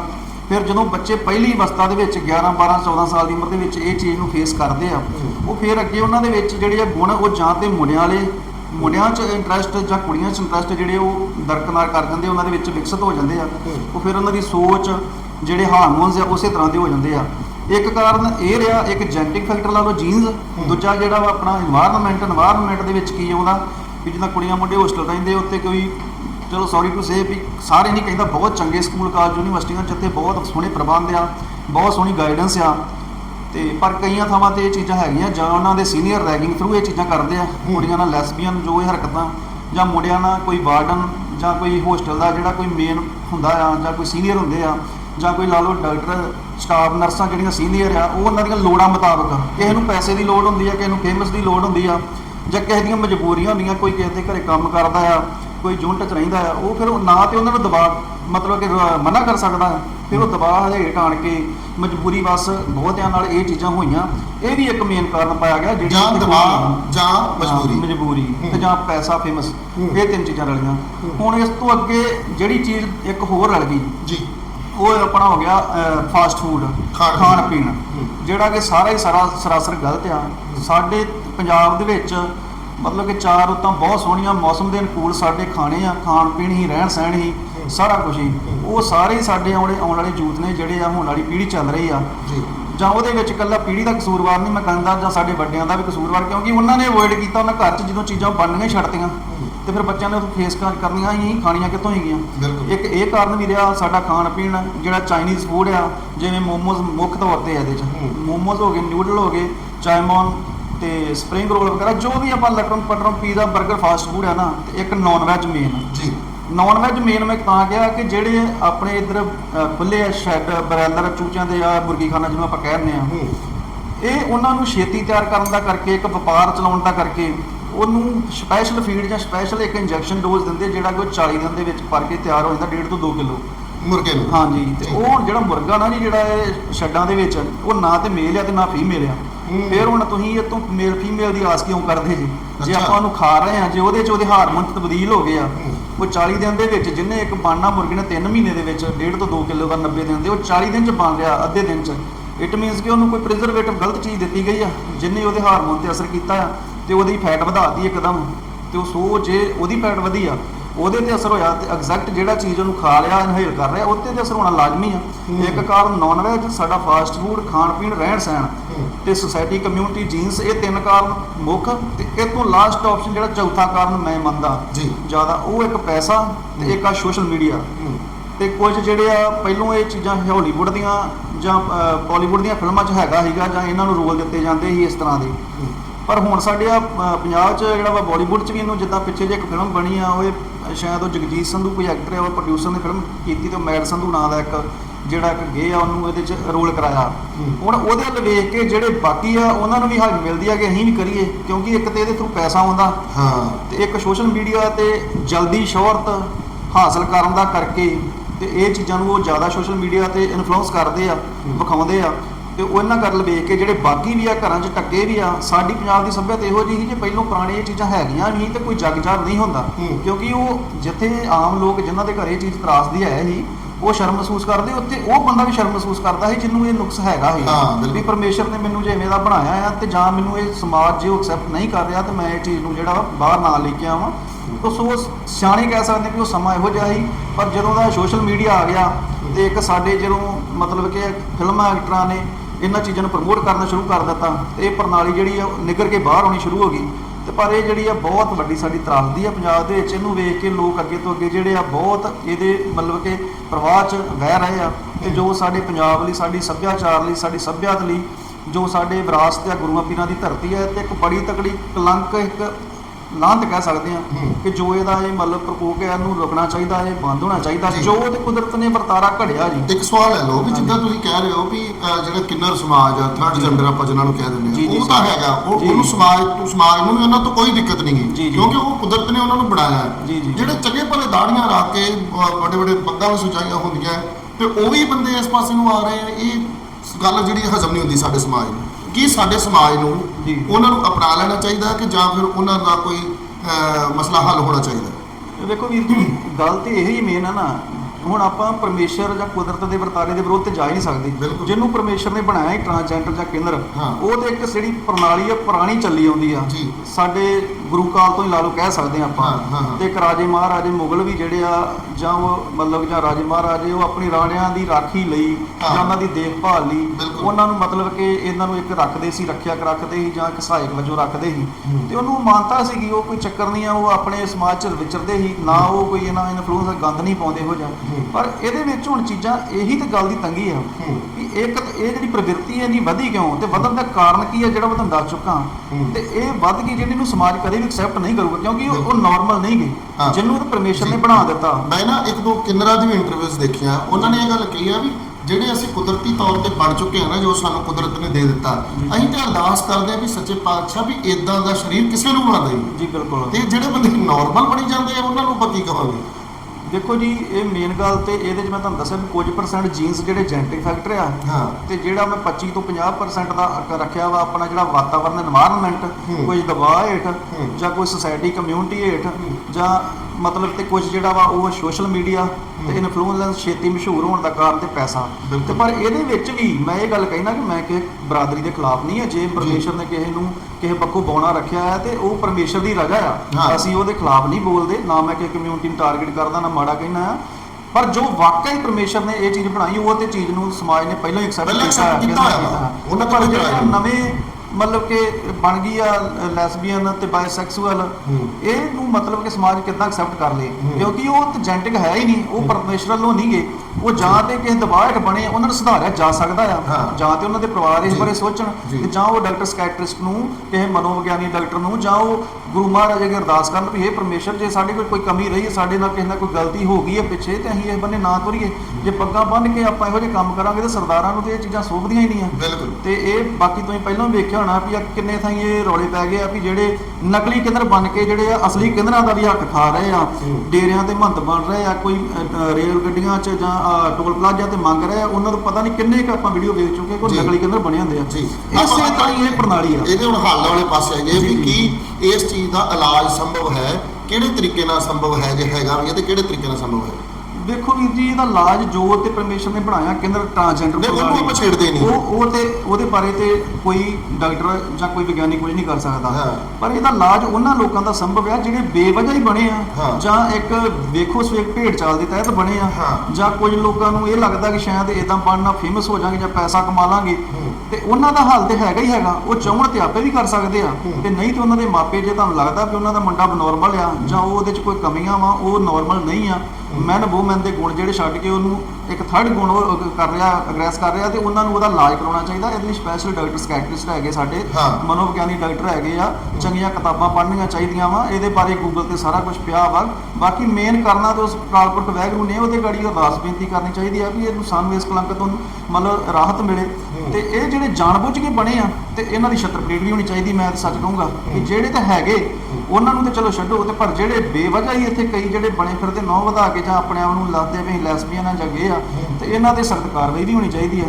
ਫਿਰ ਜਦੋਂ ਬੱਚੇ ਪਹਿਲੀ ਅਵਸਥਾ ਦੇ ਵਿੱਚ 11 12 14 ਸਾਲ ਦੀ ਉਮਰ ਦੇ ਵਿੱਚ ਇਹ ਚੀਜ਼ ਨੂੰ ਫੇਸ ਕਰਦੇ ਆ, ਉਹ ਫਿਰ ਅੱਗੇ ਉਹਨਾਂ ਦੇ ਵਿੱਚ ਜਿਹੜੇ ਆ ਗੁਣ, ਉਹ ਜਾਂ ਤੇ ਮੁੰਡਿਆਂ ਵਾਲੇ ਮੁੰਡਿਆਂ 'ਚ ਇੰਟਰਸਟ ਜਾਂ ਕੁੜੀਆਂ 'ਚ ਇੰਟਰਸਟ ਜਿਹੜੇ ਉਹ ਦਰਕਨਾਰ ਕਰ ਜਾਂਦੇ ਉਹਨਾਂ ਦੇ ਵਿੱਚ ਵਿਕਸਿਤ ਹੋ ਜਾਂਦੇ ਆ। ਉਹ ਫਿਰ ਉਹਨਾਂ ਦੀ ਸੋਚ ਜਿਹੜੇ ਹਾਰਮੋਨਸ ਆ ਉਸੇ ਤਰ੍ਹਾਂ ਦੇ ਹੋ ਜਾਂਦੇ ਆ। ਇੱਕ ਕਾਰਨ ਇਹ ਰਿਹਾ ਇੱਕ ਜੈਨੇਟਿਕ ਫੈਕਟਰ ਲਾ ਲਓ ਜੀਨਸ ਦੂਜਾ ਜਿਹੜਾ ਆਪਣਾ এনवायरमेंट এনवायरमेंट ਦੇ ਵਿੱਚ ਕੀ ਆਉਂਦਾ ਕਿ ਜਿੱਦਾਂ ਕੁੜੀਆਂ ਮੁੰਡੇ ਹੋਸਟਲ ਰਹਿੰਦੇ ਉੱਥੇ ਕੋਈ ਚਲੋ ਸੌਰੀ ਟੂ ਸੇ ਵੀ ਸਾਰੇ ਨਹੀਂ ਕਹਿੰਦਾ ਬਹੁਤ ਚੰਗੇ ਸਕੂਲ ਕਾਲਜ ਯੂਨੀਵਰਸਿਟੀਆਂ 'ਚ ਜਿੱਥੇ ਬਹੁਤ ਸੋਹਣੇ ਪ੍ਰਬੰਧ ਆ ਬਹੁਤ ਸੋਹਣੀ ਗਾਈਡੈਂਸ ਆ। ਤੇ ਪਰ ਕਈਆਂ ਥਾਵਾਂ ਤੇ ਇਹ ਚੀਜ਼ਾਂ ਹੈਗੀਆਂ, ਜਾਂ ਉਹਨਾਂ ਦੇ ਸੀਨੀਅਰ ਰੈਗਿੰਗ ਥਰੂ ਇਹ ਚੀਜ਼ਾਂ ਕਰਦੇ ਆ ਕੁੜੀਆਂ ਨਾਲ ਲੈਸਬੀਅਨ ਜੋ ਇਹ ਹਰਕਤਾਂ, ਜਾਂ ਮੁੰਡਿਆਂ ਨਾਲ ਕੋਈ ਵਾਰਡਨ ਜਾਂ ਕੋਈ ਹੋਸਟਲ ਦਾ ਜਿਹੜਾ ਕੋਈ ਮੇਨ ਹੁੰਦਾ ਆ, ਜਾਂ ਕੋਈ ਸੀਨੀਅਰ ਹੁੰਦੇ ਆ, ਜਾਂ ਕੋਈ ਲਾ ਲਓ ਡਾਕਟਰ ਸਟਾਫ ਨਰਸਾਂ ਜਿਹੜੀਆਂ ਸੀਨੀਅਰ ਆ, ਉਹ ਉਹਨਾਂ ਦੀਆਂ ਲੋੜਾਂ ਮੁਤਾਬਕ ਕਿਸੇ ਨੂੰ ਪੈਸੇ ਦੀ ਲੋੜ ਹੁੰਦੀ ਆ, ਕਿਸੇ ਨੂੰ ਫੇਮਸ ਦੀ ਲੋੜ ਹੁੰਦੀ ਆ, ਜਾਂ ਕਿਸੇ ਦੀਆਂ ਮਜਬੂਰੀਆਂ ਹੁੰਦੀਆਂ, ਕੋਈ ਕਿਸੇ ਦੇ ਘਰੇ ਕੰਮ ਕਰਦਾ ਆ ਕੋਈ ਯੂਨਿਟ ਚ ਰਹਿੰਦਾ ਆ ਉਹ ਫਿਰ ਉਹ ਨਾ ਤੇ ਉਹਨਾਂ ਨੂੰ ਦਬਾਅ ਮਤਲਬ ਕਿ ਮਨਾ ਕਰ ਸਕਦਾ ਹੈ। ਫਿਰ ਉਹ ਦਬਾਅ ਹੇਠ ਆਣ ਕੇ ਮਜਬੂਰੀ ਬਸ ਬਹੁਤਿਆਂ ਨਾਲ ਇਹ ਚੀਜ਼ਾਂ ਹੋਈਆਂ ਇਹ ਵੀ ਇੱਕ ਮੇਨ ਕਾਰਨ ਪਾਇਆ ਗਿਆ ਜਿਹੜੀ ਜਾਂ ਦਬਾਅ ਜਾਂ ਹਾਂ, ਮਜਬੂਰੀ ਮਜਬੂਰੀ ਹੂੰ। ਤੇ ਜਾਂ ਪੈਸਾ ਫੇਮਸ ਹੂੰ। ਇਹ ਤਿੰਨ ਚੀਜ਼ਾਂ ਰਲੀਆਂ ਹੂੰ। ਹੁਣ ਇਸ ਤੋਂ ਅੱਗੇ ਜਿਹੜੀ ਚੀਜ਼ ਇੱਕ ਹੋਰ ਰਲ ਗਈ ਜੀ ਉਹ ਆਪਣਾ ਹੋ ਗਿਆ ਫਾਸਟ ਫੂਡ ਖਾਣ ਪੀਣ ਹੂੰ। ਜਿਹੜਾ ਕਿ ਸਾਰਾ ਹੀ ਸਾਰਾ ਸਰਾਸਰ ਗਲਤ ਆ ਸਾਡੇ ਪੰਜਾਬ ਦੇ ਵਿੱਚ ਮਤਲਬ ਕਿ ਚਾਰ ਰੁੱਤਾਂ ਬਹੁਤ ਸੋਹਣੀਆਂ ਮੌਸਮ ਦੇ ਅਨੁਕੂਲ ਸਾਡੇ ਖਾਣੇ ਆ ਖਾਣ ਪੀਣ ਹੀ ਰਹਿਣ ਸਹਿਣ ਹੀ ਸਾਰਾ ਕੁਝ ਹੀ। ਉਹ ਸਾਰੇ ਸਾਡੇ ਆਉਣੇ ਆਉਣ ਵਾਲੇ ਯੂਥ ਨੇ ਜਿਹੜੇ ਆ ਹੁਣ ਵਾਲੀ ਪੀੜ੍ਹੀ ਚੱਲ ਰਹੀ ਆ। ਜੀ। ਜਾਂ ਉਹਦੇ ਵਿੱਚ ਇਕੱਲਾ ਪੀੜ੍ਹੀ ਦਾ ਕਸੂਰਵਾਰ ਨਹੀਂ ਮੈਂ ਕਹਿੰਦਾ ਜਾਂ ਸਾਡੇ ਵੱਡਿਆਂ ਦਾ ਵੀ ਕਸੂਰਵਾਰ ਕਿਉਂਕਿ ਉਹਨਾਂ ਨੇ ਅਵੋਇਡ ਕੀਤਾ ਉਹਨਾਂ ਘਰ 'ਚ ਜਦੋਂ ਚੀਜ਼ਾਂ ਬਣਨੀਆਂ ਛੱਡਤੀਆਂ। ਤੇ ਫਿਰ ਬੱਚਿਆਂ ਨੇ ਉਹ ਫੇਸ ਕਰਨੀਆਂ ਹੀ ਖਾਣੀਆਂ ਕਿੱਥੋਂ ਹੈਗੀਆਂ? ਇੱਕ ਇਹ ਕਾਰਨ ਵੀ ਰਿਹਾ ਸਾਡਾ ਖਾਣ ਪੀਣ ਜਿਹੜਾ ਚਾਈਨੀਜ਼ ਫੂਡ ਆ ਜਿਵੇਂ ਮੋਮੋਜ਼ ਮੁੱਖ ਤੌਰ ਤੇ ਆ ਇਹਦੇ ਚ। ਮੋਮੋਜ਼ ਹੋ ਗਏ ਨਿਊਡਲ ਹੋ ਗਏ ਚਾਈਮੌਨ ਤੇ ਸਪਰਿੰਗ ਰੋਲ ਵਗੈਰਾ ਜੋ ਵੀ ਆਪਾਂ ਲਟਰਮ ਪਟਰਮ ਪੀਜ਼ਾ 버ਗਰ ਫਾਸਟ ਫੂਡ ਆ ਨਾ ਤੇ ਇੱਕ ਨਾਨ ਵੈਜ ਮੇਨ ਜੀ। ਨਾਨ ਵੈਜ ਮੇਨ ਮੈਂ ਤਾਂ ਕਿਹਾ ਕਿ ਜਿਹੜੇ ਆਪਣੇ ਇਧਰ ਖੁੱਲੇ ਆ ਸ਼ੈਡ ਬਰੈਲਰ ਚੂਚਿਆਂ ਦੇ ਆ ਮੁਰਗੀ ਖਾਨਾ ਜਿਹਨੂੰ ਆਪਾਂ ਕਹਿੰਦੇ ਆ ਹੂੰ। ਇਹ ਉਹਨਾਂ ਨੂੰ ਛੇਤੀ ਤਿਆਰ ਕਰਨ ਦਾ ਕਰਕੇ ਇੱਕ ਵਪਾਰ ਚਲਾਉਣ ਦਾ ਕਰਕੇ ਉਹਨੂੰ ਸਪੈਸ਼ਲ ਫੀਡ ਜਾਂ ਸਪੈਸ਼ਲ ਇੱਕ ਇੰਜੈਕਸ਼ਨ ਡੋਜ਼ ਦਿੰਦੇ ਜਿਹੜਾ ਕਿ ਉਹ 40 ਦਿਨ ਦੇ ਵਿੱਚ ਭਰ ਕੇ ਤਿਆਰ ਹੋ ਜਾਂਦਾ 1.5 ਤੋਂ 2 ਕਿਲੋ। ਮੁਰਗੇ ਨੂੰ। ਹਾਂਜੀ ਤੇ। ਉਹ ਜਿਹੜਾ ਮੁਰਗਾ ਨਾ ਜੀ ਜਿਹੜਾ ਇਹ ਛੱਡਾਂ ਦੇ ਵਿੱਚ ਉਹ ਨਾ ਤੇ ਮੇਲ ਆ ਤੇ ਨਾ ਫੀਮੇਲ ਆ। ਹੂੰ। ਫਿਰ ਹੁਣ ਤੁਸੀਂ ਇਹ ਤੋਂ ਮੇਲ ਫੀਮੇਲ ਦੀ ਆਸ ਕਿਉਂ ਕਰਦੇ ਜੀ ਜੇ। ਆਪਾਂ ਉਹਨੂੰ ਖਾ ਰਹੇ ਆ ਜੇ ਉਹਦੇ ਚ ਉਹਦੇ ਹਾਰਮੋਨ ਤਬਦੀਲ ਹੋ ਗਏ ਆ ਹੂੰ। ਉਹ 40 ਦਿਨ ਦੇ ਵਿੱਚ ਜਿੰਨੇ ਇੱਕ ਬਾਨਾ ਮੁਰਗੇ ਨੇ 3 ਮਹੀਨੇ ਦੇ ਵਿੱਚ 1.5 ਤੋਂ 2 ਕਿਲੋ ਦਾ 90 ਦਿਨ ਦੇ ਉਹ 40 ਦਿਨ ਚ ਬਣ ਰਿਹਾ ਅੱਧੇ ਦਿਨ ਚ ਇਟ ਮੀਨਸ ਕਿ ਉਹਨੂੰ ਕੋਈ ਪ੍ਰੀਜ਼ਰਵੇਟਿਵ ਗਲਤ ਚੀਜ਼ ਦਿੱਤੀ ਗਈ ਆ ਜਿੰਨੇ ਉਹਦੇ ਹਾਰਮੋਨ ਤੇ ਅਸਰ ਕੀਤਾ ਆ ਤੇ ਉਹਦੀ ਫੈਟ ਵਧਾਤੀ ਇੱਕਦਮ ਤੇ ਉਹ ਸੋ ਜੇ ਉਹਦੀ ਫੈਟ ਵਧੀ ਆ ਉਹਦੇ ਤੇ ਅਸਰ ਹੋਇਆ ਤੇ ਐਗਜ਼ੈਕਟ ਜਿਹੜਾ ਚੀਜ਼ ਉਹਨੂੰ ਖਾ ਲਿਆ ਇਨਹੇਲ ਕਰ ਰਿਹਾ ਉੱਤੇ ਤੇ ਅਸਰ ਹੋਣਾ ਲਾਜ਼ਮੀ ਆ ਹੂੰ। ਇੱਕ ਕਾਰਨ ਨਾਨ ਵੈਜ ਸਾਡਾ ਫਾਸਟ ਫੂਡ ਖਾਣ ਪੀਣ ਰਹਿਣ ਸਹਿਣ ਹੂੰ। ਤੇ ਸੁਸਾਇਟੀ ਕਮਿਊਨਿਟੀ ਜੀਨਸ ਇਹ ਤਿੰਨ ਕਾਰਨ ਮੁੱਖ ਤੇ ਇਹ ਤੋਂ ਲਾਸਟ ਆਪਸ਼ਨ ਜਿਹੜਾ ਚੌਥਾ ਕਾਰਨ ਮੈਂ ਮੰਨਦਾ। ਜੀ। ਜ਼ਿਆਦਾ ਉਹ ਇੱਕ ਪੈਸਾ ਤੇ ਇੱਕ ਆ ਸੋਸ਼ਲ ਮੀਡੀਆ ਹੂੰ। ਤੇ ਕੁਝ ਜਿਹੜੇ ਆ ਪਹਿਲੋਂ ਇਹ ਚੀਜ਼ਾਂ ਹਾਲੀਵੁੱਡ ਦੀਆਂ ਜਾਂ ਬਾਲੀਵੁੱਡ ਦੀਆਂ ਫਿਲਮਾਂ 'ਚ ਹੈਗਾ ਸੀਗਾ ਜਾਂ ਇਹਨਾਂ ਨੂੰ ਰੋਲ ਦਿੱਤੇ ਜਾਂਦੇ ਸੀ ਇਸ ਤਰ੍ਹਾਂ ਦੇ। ਹੂੰ। ਪਰ ਹੁਣ ਸਾਡੇ ਆ ਪੰਜਾਬ 'ਚ ਜਿਹੜਾ ਵਾ ਬਾਲੀਵੁੱਡ 'ਚ ਵੀ ਇਹਨੂੰ ਜਿੱਦਾਂ ਪਿੱਛੇ ਜੇ ਇੱਕ ਫਿਲਮ ਬਣੀ ਆ ਉਹ ਸ਼ਾਇਦ ਉਹ ਜਗਜੀਤ ਸੰਧੂ ਕੋਈ ਐਕਟਰ ਆ ਉਹ ਪ੍ਰੋਡਿਊਸਰ ਨੇ ਫਿਲਮ ਕੀਤੀ ਤੇ ਮੈਡ ਸੰਧੂ ਨਾਂ ਦਾ ਇੱਕ ਜਿਹੜਾ ਇੱਕ ਗੇ ਆ ਉਹਨੂੰ ਇਹਦੇ 'ਚ ਰੋਲ ਕਰਾਇਆ। ਹੁਣ ਉਹਦੇ ਵੱਲ ਵੇਖ ਕੇ ਜਿਹੜੇ ਬਾਕੀ ਆ ਉਹਨਾਂ ਨੂੰ ਵੀ ਹਾਜ਼ਰ ਮਿਲਦੀ ਆ ਕਿ ਅਸੀਂ ਵੀ ਕਰੀਏ ਕਿਉਂਕਿ ਇੱਕ ਤੇ ਇਹਦੇ ਥਰੂ ਪੈਸਾ ਆਉਂਦਾ। ਹਾਂ। ਤੇ ਇੱਕ ਸੋਸ਼ਲ ਮੀਡੀਆ ਤੇ ਜਲਦੀ ਸ਼ੋਹਰਤ ਹਾਸਲ ਕਰਨ ਦਾ ਕਰਕੇ ਤੇ ਇਹ ਚੀਜ਼ਾਂ ਨੂੰ ਉਹ ਜ਼ਿਆਦਾ ਸੋਸ਼ਲ ਮੀਡੀਆ ਤੇ ਇਨਫਲੂਐਂਸ ਕਰਦੇ ਆ ਵਿਖਾਉਂਦੇ ਆ। ਤੇ ਉਹ ਇਹਨਾਂ ਗੱਲ ਵੇਖ ਕੇ ਜਿਹੜੇ ਬਾਕੀ ਵੀ ਆ ਘਰਾਂ 'ਚ ਟੱਕੇ ਵੀ ਆ ਸਾਡੀ ਪੰਜਾਬ ਦੀ ਸੱਭਿਅਤਾ ਇਹੋ ਜਿਹੀ ਜੇ ਪਹਿਲੋਂ ਪੁਰਾਣੀ ਇਹ ਚੀਜ਼ਾਂ ਹੈਗੀਆਂ ਵੀ ਤੇ ਕੋਈ ਜਗਜਾਰ ਨਹੀਂ ਹੁੰਦਾ। ਕਿਉਂਕਿ ਉਹ ਜਿੱਥੇ ਆਮ ਲੋਕ ਜਿਨ੍ਹਾਂ ਦੇ ਘਰੇ ਇਹ ਚੀਜ਼ ਤਰਾਸਦੀ ਹੈ ਹੀ ਉਹ ਸ਼ਰਮ ਮਹਿਸੂਸ ਕਰਦੇ ਉੱਥੇ ਉਹ ਬੰਦਾ ਵੀ ਸ਼ਰਮ ਮਹਿਸੂਸ ਕਰਦਾ ਸੀ ਜਿਹਨੂੰ ਇਹ ਨੁਕਸ ਹੈਗਾ ਹੀ ਹਾਂ। ਵੀ ਪਰਮੇਸ਼ਰ ਨੇ ਮੈਨੂੰ ਜੇ ਐਵੇਂ ਦਾ ਬਣਾਇਆ ਆ ਤੇ ਜਾਂ ਮੈਨੂੰ ਇਹ ਸਮਾਜ ਜੇ ਉਹ ਐਕਸੈਪਟ ਨਹੀਂ ਕਰ ਰਿਹਾ ਤੇ ਮੈਂ ਇਹ ਚੀਜ਼ ਨੂੰ ਜਿਹੜਾ ਬਾਹਰ ਨਾ ਲੈ ਕੇ ਆਵਾਂ। ਤਾਂ ਸੋ ਸਿਆਣੇ ਕਹਿ ਸਕਦੇ ਕਿ ਉਹ ਸਮਾਂ ਇਹੋ ਜਿਹਾ ਸੀ ਪਰ ਜਦੋਂ ਦਾ ਸੋਸ਼ਲ ਮੀਡੀਆ ਆ ਗਿਆ ਤੇ ਇੱਕ ਸਾਡੇ ਜਦੋਂ ਮਤਲਬ ਕਿ ਫਿਲਮਾਂ ਐਕਟਰਾਂ ਨੇ ਇਹਨਾਂ ਚੀਜ਼ਾਂ ਨੂੰ ਪ੍ਰਮੋਟ ਕਰਨਾ ਸ਼ੁਰੂ ਕਰ ਦਿੱਤਾ ਤੇ ਇਹ ਪ੍ਰਣਾਲੀ ਜਿਹੜੀ ਆ ਨਿੱਘਰ ਕੇ ਬਾਹਰ ਆਉਣੀ ਸ਼ੁਰੂ ਹੋ ਗਈ। ਤੇ ਪਰ ਇਹ ਜਿਹੜੀ ਆ ਬਹੁਤ ਵੱਡੀ ਸਾਡੀ ਤਰਾਸਦੀ ਆ ਪੰਜਾਬ ਦੇ ਵਿੱਚ ਇਹਨੂੰ ਵੇਖ ਕੇ ਲੋਕ ਅੱਗੇ ਤੋਂ ਅੱਗੇ ਜਿਹੜੇ ਆ ਬਹੁਤ ਇਹਦੇ ਮਤਲਬ ਕਿ ਪ੍ਰਵਾਹ 'ਚ ਵਹਿ ਰਹੇ ਆ ਤੇ ਜੋ ਸਾਡੇ ਪੰਜਾਬ ਲਈ, ਸਾਡੀ ਸੱਭਿਆਚਾਰ ਲਈ, ਸਾਡੀ ਸੱਭਿਅਤਾ ਲਈ, ਜੋ ਸਾਡੇ ਵਿਰਾਸਤ ਆ ਗੁਰੂਆਂ ਪੀਰਾਂ ਦੀ ਧਰਤੀ ਹੈ, ਤੇ ਇੱਕ ਬੜੀ ਤਕੜੀ ਕਲੰਕ, ਇੱਕ ਲਾਂਤ ਕਹਿ ਸਕਦੇ ਆ। ਕਿ ਜੋ ਇਹਦਾ ਇਹ ਮਤਲਬ ਪ੍ਰਕੋਪ ਹੈ ਇਹਨੂੰ ਰੁਕਣਾ ਚਾਹੀਦਾ ਇਹ ਬੰਦ ਹੋਣਾ ਚਾਹੀਦਾ ਜੀ। ਤੇ ਕੁਦਰਤ ਨੇ ਵਰਤਾਰਾ ਘੜਿਆ ਜੀ ਇੱਕ ਸਵਾਲ ਹੈ ਲੋ ਵੀ ਜਿੱਦਾਂ ਤੁਸੀਂ ਕਹਿ ਰਹੇ ਹੋ ਵੀ ਅਹ, ਜਿਹੜਾ ਕਿੰਨਰ ਸਮਾਜ ਆ ਥਰਡ ਜੈਂਡਰ ਆਪਾਂ ਜਿਹਨਾਂ ਨੂੰ ਕਹਿ ਜੀ, ਦਿੰਦੇ ਜੀ, ਆ ਉਹ ਤਾਂ ਸਰ। ਹੈਗਾ ਉਹ ਜੀ। ਉਹਨੂੰ ਸਮਾਜ ਤੋਂ ਸਮਾਜ ਨੂੰ ਵੀ ਉਹਨਾਂ ਤੋਂ ਕੋਈ ਦਿੱਕਤ ਨਹੀਂ ਜੀ। ਕਿਉਂਕਿ ਉਹ ਕੁਦਰਤ ਨੇ ਉਹਨਾਂ ਨੂੰ ਬਣਾਇਆ ਹੈ। ਜੀ, ਜੀ। ਜਿਹੜੇ ਚੰਗੇ ਭਲੇ ਦਾੜੀਆਂ ਰੱਖ ਕੇ ਵੱਡੇ ਵੱਡੇ ਪੱਗਾਂ ਵਿੱਚ ਸਜਾਈਆਂ ਹੁੰਦੀਆਂ ਹੈ, ਤੇ ਉਹ ਵੀ ਬੰਦੇ ਇਸ ਪਾਸੇ ਨੂੰ ਆ ਰਹੇ ਆ ਇਹ ਗੱਲ ਜਿਹੜੀ ਹਜ਼ਮ ਨਹੀਂ ਹੁੰਦੀ ਸਾਡੇ ਸਮਾਜ ਨੂੰ ਕੀ ਸਾਡੇ ਸਮਾਜ ਨੂੰ ਜੀ। ਉਹਨਾਂ ਨੂੰ ਅਪਣਾ ਲੈਣਾ ਚਾਹੀਦਾ ਕਿ ਜਾਂ ਫਿਰ ਉਹਨਾਂ ਦਾ ਕੋਈ ਅਹ, ਮਸਲਾ ਹੱਲ ਹੋਣਾ ਚਾਹੀਦਾ ਵੇਖੋ ਵੀਰ ਜੀ ਗੱਲ ਤੇ ਇਹੀ ਮੇਨ ਹੈ ਨਾ ਹੁਣ ਆਪਾਂ ਪਰਮੇਸ਼ਰ ਜਾਂ ਕੁਦਰਤ ਦੇ ਵਰਤਾਰੇ ਦੇ ਵਿਰੋਧ ਤੇ ਜਾ ਹੀ ਨਹੀਂ ਸਕਦੇ ਬਿਲਕੁਲ। ਜਿਹਨੂੰ ਪਰਮੇਸ਼ਰ ਨੇ ਬਣਾਇਆ ਹੀ ਟ੍ਰਾਂਸਜੈਂਡਰ ਜਾਂ ਕੇਂਦਰ ਹਾਂ। ਉਹ ਤੇ ਇੱਕ ਜਿਹੜੀ ਪ੍ਰਣਾਲੀ ਆ ਪੁਰਾਣੀ ਚੱਲੀ ਆਉਂਦੀ ਆ ਜੀ। ਸਾਡੇ ਗੁਰੂ ਕਾਲ ਤੋਂ ਹੀ ਲਾ ਲਓ ਕਹਿ ਸਕਦੇ ਆ ਆਪਾਂ ਹਾਂ, ਹਾਂ, ਹਾਂ। ਤੇ ਇੱਕ ਰਾਜੇ ਮਹਾਰਾਜੇ ਮੁਗਲ ਵੀ ਜਿਹੜੇ ਆ ਜਾਂ ਉਹ ਮਤਲਬ ਜਾਂ ਰਾਜੇ ਮਹਾਰਾਜੇ ਉਹ ਆਪਣੀ ਰਾਣਿਆਂ ਦੀ ਰਾਖੀ ਲਈ ਹਾਂ। ਜਾਂ ਉਹਨਾਂ ਦੀ ਦੇਖਭਾਲ ਲਈ ਬਿਲਕੁਲ। ਉਹਨਾਂ ਨੂੰ ਮਤਲਬ ਕਿ ਇਹਨਾਂ ਨੂੰ ਇੱਕ ਰੱਖਦੇ ਸੀ ਰੱਖਿਆ ਕਰ ਰੱਖਦੇ ਸੀ ਜਾਂ ਇੱਕ ਸਹਾਇਕ ਵਜੋਂ ਰੱਖਦੇ ਸੀ ਹੂੰ। ਤੇ ਉਹਨੂੰ ਮਾਨਤਾ ਸੀਗੀ ਉਹ ਕੋਈ ਚੱਕਰ ਨਹੀਂ ਆ ਉਹ ਆਪਣੇ ਸਮਾਜ 'ਚ ਵਿਚਰਦੇ ਹੀ ਨਾ ਉਹ ਕੋਈ ਇਹਨਾਂ ਇਨਫਲੂਐਂਸ ਗੰਦ ਨਹੀਂ ਪਾਉਂਦੇ ਹੋ ਜਾਂ ਹੂੰ। ਪਰ ਇਹਦੇ ਵਿੱਚ ਹੁਣ ਚੀਜ਼ਾਂ ਇਹੀ ਤੇ ਗੱਲ ਦੀ ਤੰਗੀ ਆ। ਕਿ ਇੱਕ ਤਾਂ ਇਹ ਜਿਹੜੀ ਪ੍ਰਵਿਰਤੀ ਹੈ ਜੀ ਵਧੀ ਕਿਉਂ ਤੇ ਵਧਣ ਦਾ ਕਾਰਨ ਕੀ ਹੈ ਜਿਹੜਾ ਮੈਂ ਤੁਹਾਨੂੰ ਦੱਸ ਚੁੱਕਾ। ਤੇ ਇਹ ਵੱਧ ਗਈ ਜਿਹੜੀ ਨੂੰ ਸਮਾਜ ਕਦੇ ਵੀ ਐਕਸੈਪਟ ਨਹੀਂ ਕਰੂਗਾ ਕਿਉਂਕਿ ਉਹ- ਨਾਰਮਲ ਨਹੀਂ ਗਈ। ਜਿਹਨੂੰ ਤਾਂ ਪਰਮੇਸ਼ਰ ਨੇ। ਬਣਾ ਦਿੱਤਾ ਮੈਂ ਨਾ ਇੱਕ ਦੋ ਕਿੰਨਰਾਂ ਦੀ ਵੀ ਇੰਟਰਵਿਊਜ਼ ਦੇਖੀਆਂ ਉਹਨਾਂ ਨੇ ਇਹ ਗੱਲ ਕਹੀ ਆ ਵੀ ਜਿਹੜੇ ਅਸੀਂ ਕੁਦਰਤੀ ਤੌਰ ਤੇ ਬਣ ਚੁੱਕੇ ਹਾਂ ਨਾ ਜੋ ਸਾਨੂੰ ਕੁਦਰਤ ਨੇ ਦੇ ਦਿੱਤਾ ਅਸੀਂ ਤੇ ਅਰਦਾਸ ਕਰਦੇ ਆ ਵੀ ਸੱਚੇ ਪਾਤਸ਼ਾਹ ਵੀ ਇਦਾਂ ਦਾ ਸਰੀਰ ਕਿਸੇ ਨੂੰ ਹੀ ਨਹੀਂ। ਜੀ ਬਿਲਕੁਲ ਤੇ ਜਿਹੜੇ ਬੰਦੇ ਨਾਰਮਲ ਬਣੀ ਜਾਂਦੇ ਆ ਉਹਨਾਂ ਨੂੰ ਕੀ ਕਹਾਂਗੇ ਦੇਖੋ ਜੀ ਇਹ ਮੇਨ ਗੱਲ ਤੇ ਇਹਦੇ 'ਚ ਮੈਂ ਤੁਹਾਨੂੰ ਦੱਸਿਆ ਵੀ ਕੁਝ ਪਰਸੈਂਟ ਜੀਨਸ ਜਿਹੜੇ ਜੈਨਟਿਕ ਫੈਕਟਰ ਆ ਤੇ ਜਿਹੜਾ ਮੈਂ 25 ਤੋਂ 50% ਦਾ ਅੱਕ ਰੱਖਿਆ ਵਾ ਆਪਣਾ ਜਿਹੜਾ ਵਾਤਾਵਰਨ এনवायरमेंट ਕੋਈ ਦਬਾਅ ਹੇਠ ਜਾਂ ਕੋਈ ਸੋਸਾਇਟੀ ਕਮਿਊਨਿਟੀ ਹੇਠ ਜਾਂ ਮਤਲਬ ਤੇ ਕੁਝ ਜਿਹੜਾ ਵਾ ਉਹ ਸੋਸ਼ਲ ਮੀਡੀਆ ਤੇ ਇਨਫਲੂਐਂਸ ਛੇਤੀ ਮਸ਼ਹੂਰ ਹੋਣ ਦਾ ਕਾਰਨ ਤੇ ਪੈਸਾ। ਤੇ ਪਰ ਇਹਦੇ ਵਿੱਚ ਵੀ ਮੈਂ ਇਹ ਗੱਲ ਕਹਿਣਾ ਕਿ ਮੈਂ ਕਿਸੇ ਬਰਾਦਰੀ ਦੇ ਖਿਲਾਫ ਨਹੀਂ ਹੈ ਜੇ ਪਰਮੇਸ਼ਰ ਨੇ ਕਿਸੇ ਨੂੰ ਕਿਸੇ ਪੱਖੋਂ ਬੌਣਾ ਰੱਖਿਆ ਹੈ ਤੇ ਉਹ ਪਰਮੇਸ਼ਰ ਦੀ ਰਜ਼ਾ ਆ। ਅਸੀਂ ਉਹਦੇ ਖਿਲਾਫ ਨਹੀਂ ਬੋਲਦੇ ਨਾ ਮੈਂ ਕਿਸੇ ਕਮਿਊਨਿਟੀ ਨੂੰ ਟਾਰਗੇਟ ਕਰਦਾ ਨਾ ਮਾੜਾ ਕਹਿਣਾ ਆ ਪਰ ਜੋ ਵਾਕਈ ਪਰਮੇਸ਼ਰ ਨੇ ਇਹ ਚੀਜ਼ ਬਣਾਈ ਉਹ ਤੇ ਚੀਜ਼ ਨੂੰ ਸਮਾਜ ਨੇ ਪਹਿਲਾਂ ਹੀ ਐਕਸੈਪਟ ਕੀਤਾ। ਉਹਨਾਂ ਪਰ ਜਿਹੜੇ। ਨਵੇਂ ਮਤਲਬ ਕਿ ਬਣ ਗਈ ਆ ਲੈਸਬੀਅਨ ਤੇ ਬਾਇਸੈਕਸੁਅਲ। ਇਹ ਨੂੰ ਮਤਲਬ ਕਿ ਸਮਾਜ ਕਿੱਦਾਂ ਐਕਸੈਪਟ ਕਰ ਲੇ। ਕਿਉਂਕਿ ਉਹ ਤਾਂ ਜੈਨੇਟਿਕ ਹੈ ਹੀ ਨਹੀਂ ਉਹ ਪਰਮੇਸ਼ਰ ਵੱਲੋਂ ਨਹੀਂ ਗਏ ਉਹ ਜਾਂ ਤੇ ਕਿਸੇ ਦਬਾਅ ਬਣੇ ਉਹਨਾਂ ਨੂੰ ਸੁਧਾਰਿਆ ਜਾ ਸਕਦਾ ਆ। ਜਾਂ ਤੇ ਉਹਨਾਂ ਦੇ ਪਰਿਵਾਰ ਇਸ। ਬਾਰੇ ਸੋਚਣ। ਤੇ ਜਾਂ ਉਹ ਡਾਕਟਰ ਸਕੈਟ੍ਰਿਸਟ ਨੂੰ ਕਿਸੇ ਮਨੋਵਿਗਿਆਨੀ ਡਾਕਟਰ ਨੂੰ ਜਾਂ ਉਹ ਗੁਰੂ ਮਹਾਰਾਜ ਅੱਗੇ ਅਰਦਾਸ ਕਰਨ ਵੀ ਇਹ ਪਰਮੇਸ਼ਰ ਜੇ ਸਾਡੇ ਕੋਲ ਕੋਈ ਕਮੀ ਰਹੀ ਹੈ ਸਾਡੇ ਨਾਲ ਕਿਸੇ ਨਾਲ ਕੋਈ ਗਲਤੀ ਹੋ ਗਈ ਹੈ ਪਿੱਛੇ ਤੇ ਅਸੀਂ ਇਸ ਬੰਨੇ ਨਾ ਤੁਰੀਏ ਜੇ ਪੱਗਾਂ ਬੰਨ੍ਹ ਕੇ ਆਪਾਂ ਇਹੋ ਜਿਹੇ ਕੰਮ ਕਰਾਂਗੇ ਤੇ ਸਰਦਾਰਾਂ ਨੂੰ ਤੇ ਇਹ ਚੀਜ਼ਾਂ ਸੋਭਦੀਆਂ ਹੀ ਨਹੀਂ ਆ ਬਿਲਕੁਲ ਤੇ ਇਹ ਬਾਕੀ ਤੁਸੀਂ ਪਹਿਲਾਂ ਵੇਖਿਆ ਹੋਣਾ ਵੀ ਆ ਕਿੰਨੇ ਥਾਈਂ ਇਹ ਰੌਲੇ ਪੈ ਗਏ ਆ ਵੀ ਜਿਹੜੇ ਨਕਲੀ ਕੇਂਦਰ ਬਣ ਕੇ ਜਿਹੜੇ ਆ ਅਸਲੀ ਕੇਂਦਰਾਂ ਦਾ ਵੀ ਹੱਕ ਖਾ ਰਹੇ ਆ। ਡੇਰਿਆਂ ਤੇ ਮਹੰਤ ਬਣ ਰਹੇ ਆ ਕੋਈ ਅ, ਰੇਲ ਗੱਡੀਆਂ 'ਚ ਜਾਂ ਅ, ਟੋਲ ਪਲਾਜ਼ਾ ਤੇ ਮੰਗ ਰਹੇ ਆ ਉਹਨਾਂ ਨੂੰ ਪਤਾ ਨਹੀਂ ਕਿੰਨੇ ਕੁ ਆਪਾਂ ਵੀਡੀਓ ਵੇਖ ਚੁੱਕੇ ਕੋਈ ਜੀ। ਨਕਲੀ ਕੇਂਦਰ ਬਣੇ ਹੁੰਦੇ ਆ ਜੀ ਇਸੇ ਤਰ੍ਹਾਂ ਹੀ ਇਹ ਪ੍ਰਣਾਲੀ ਆ ਇਹਦੇ ਹੁਣ ਹੱਲ ਵਾਲੇ ਪਾਸੇ ਹੈਗੇ ਵੀ। ਕੀ ਇਸ ਚੀਜ਼ ਦਾ ਇਲਾਜ ਸੰਭਵ ਹੈ ਕਿਹੜੇ ਤਰੀਕੇ ਨਾਲ ਸੰਭਵ ਹੈ ਜੇ ਹੈਗਾ ਵੀ ਹੈ ਤੇ ਕਿਹੜੇ ਤਰੀਕੇ ਨਾਲ ਸੰਭਵ ਹੈ ਦੇਖੋ ਵੀਰ ਜੀ ਇਹਦਾ ਇਲਾਜ ਜੋ ਤੇ ਪਰਮੇਸ਼ਰ ਨੇ ਬਣਾਇਆ ਕੇਂਦਰ ਟ੍ਰਾਂਸਜੈਂਡਰ ਨਹੀਂ ਉਹਨੂੰ ਆਪਾਂ ਛੇੜਦੇ ਨਹੀਂ ਉਹ ਉਹ ਤੇ ਉਹਦੇ ਬਾਰੇ ਤੇ ਕੋਈ ਡਾਕਟਰ ਜਾਂ ਕੋਈ ਵਿਗਿਆਨੀ ਕੁਝ ਨਹੀਂ ਕਰ ਸਕਦਾ। ਪਰ ਇਹਦਾ ਇਲਾਜ ਉਹਨਾਂ ਲੋਕਾਂ ਦਾ ਸੰਭਵ ਹੈ ਜਿਹੜੇ ਬੇਵਜ੍ਹਾ ਹੀ ਬਣੇ ਆ। ਜਾਂ ਇੱਕ ਵੇਖੋ ਸਵੇਕ ਭੇਡ ਚਾਲ ਦੇ ਤਹਿਤ ਬਣੇ ਆ। ਜਾਂ ਕੁਝ ਲੋਕਾਂ ਨੂੰ ਇਹ ਲੱਗਦਾ ਕਿ ਸ਼ਾਇਦ ਇਦਾਂ ਬਣਨਾ ਫੇਮਸ ਹੋ ਜਾਣਗੇ ਜਾਂ ਪੈਸਾ ਕਮਾ ਲਾਂਗੇ। ਤੇ ਉਹਨਾਂ ਦਾ ਹੱਲ ਤੇ ਹੈਗਾ ਹੀ ਹੈਗਾ ਉਹ ਚਾਹਣ ਤੇ ਆਪੇ ਵੀ ਕਰ ਸਕਦੇ ਆ। ਤੇ ਨਹੀਂ ਤੇ ਉਹਨਾਂ ਦੇ ਮਾਪੇ ਜੇ ਤੁਹਾਨੂੰ ਲੱਗਦਾ ਵੀ ਉਹਨਾਂ ਦਾ ਮੁੰਡਾ ਨੋਰਮਲ ਆ ਜਾਂ ਉਹ ਉਹਦੇ 'ਚ ਕੋਈ ਕਮੀਆਂ ਵਾ ਉਹ ਨੋਰਮਲ ਨਹੀਂ ਆ ਮੈਨ ਵੂਮਨ ਦੇ ਗੁਣ ਜਿਹੜੇ ਛੱਡ ਕੇ ਉਹਨੂੰ ਇੱਕ ਥਰਡ ਗੁਣ ਉਹ ਕਰ ਰਿਹਾ ਅਗਰੈਸ ਕਰ ਰਿਹਾ ਤੇ ਉਹਨਾਂ ਨੂੰ ਉਹਦਾ ਇਲਾਜ ਕਰਾਉਣਾ ਚਾਹੀਦਾ। ਇਹਦੇ ਲਈ ਸਪੈਸ਼ਲ ਡਾਕਟਰ ਸਕੈਟ੍ਰਿਸਟ ਹੈਗੇ ਸਾਡੇ। ਮਨੋਵਿਗਿਆਨੀ ਡਾਕਟਰ ਹੈਗੇ ਆ। ਚੰਗੀਆਂ ਕਿਤਾਬਾਂ ਪੜ੍ਹਨੀਆਂ ਚਾਹੀਦੀਆਂ ਵਾ। ਇਹਦੇ ਬਾਰੇ ਗੂਗਲ ਤੇ ਸਾਰਾ ਕੁਝ ਪਿਆ ਵਾ। ਬਾਕੀ ਮੇਨ ਕਰਨਾ ਤੇ ਉਸ ਕਾਲਪੁਰਖ ਵੈਗਰੂ ਨੇ। ਉਹਦੇ ਗਾੜੀ ਅਰਦਾਸ ਬੇਨਤੀ ਕਰਨੀ ਚਾਹੀਦੀ ਆ ਵੀ ਇਹਨੂੰ ਸੰਵੇਸ ਕਲੰਕ ਤੋਂ ਮਤਲਬ ਰਾਹਤ ਮਿਲੇ। ਤੇ ਇਹ ਜਿਹੜੇ ਜਾਣਬੁੱਝ ਕੇ ਬਣੇ ਆ ਤੇ ਇਹਨਾਂ ਦੀ ਛਤਰ ਪਰੇਡ ਵੀ ਹੋਣੀ ਚਾਹੀਦੀ ਮੈਂ ਤਾਂ ਸੱਚ ਕਹੂੰਗਾ। ਕਿ ਜਿਹੜੇ ਤਾਂ ਹੈਗੇ ਉਹਨਾਂ ਨੂੰ ਤੇ ਚਲੋ ਛੱਡੋ ਤੇ ਪਰ ਜਿਹੜੇ ਬੇਵਜ੍ਹਾ ਹੀ ਇੱਥੇ ਕਈ ਜਿਹੜੇ ਬਣੇ ਫਿਰਦੇ ਨੌ ਵਧਾ ਕੇ ਜਾਂ ਆਪਣੇ ਆਪ ਨੂੰ ਲੱਗਦੇ ਵੀ ਲੈਸਬੀਅਨ ਆ ਜਾਂ ਗੇ ਆ, ਤੇ ਇਹਨਾਂ ਤੇ ਸਖਤ ਕਾਰਵਾਈ ਵੀ ਹੋਣੀ ਚਾਹੀਦੀ ਹੈ।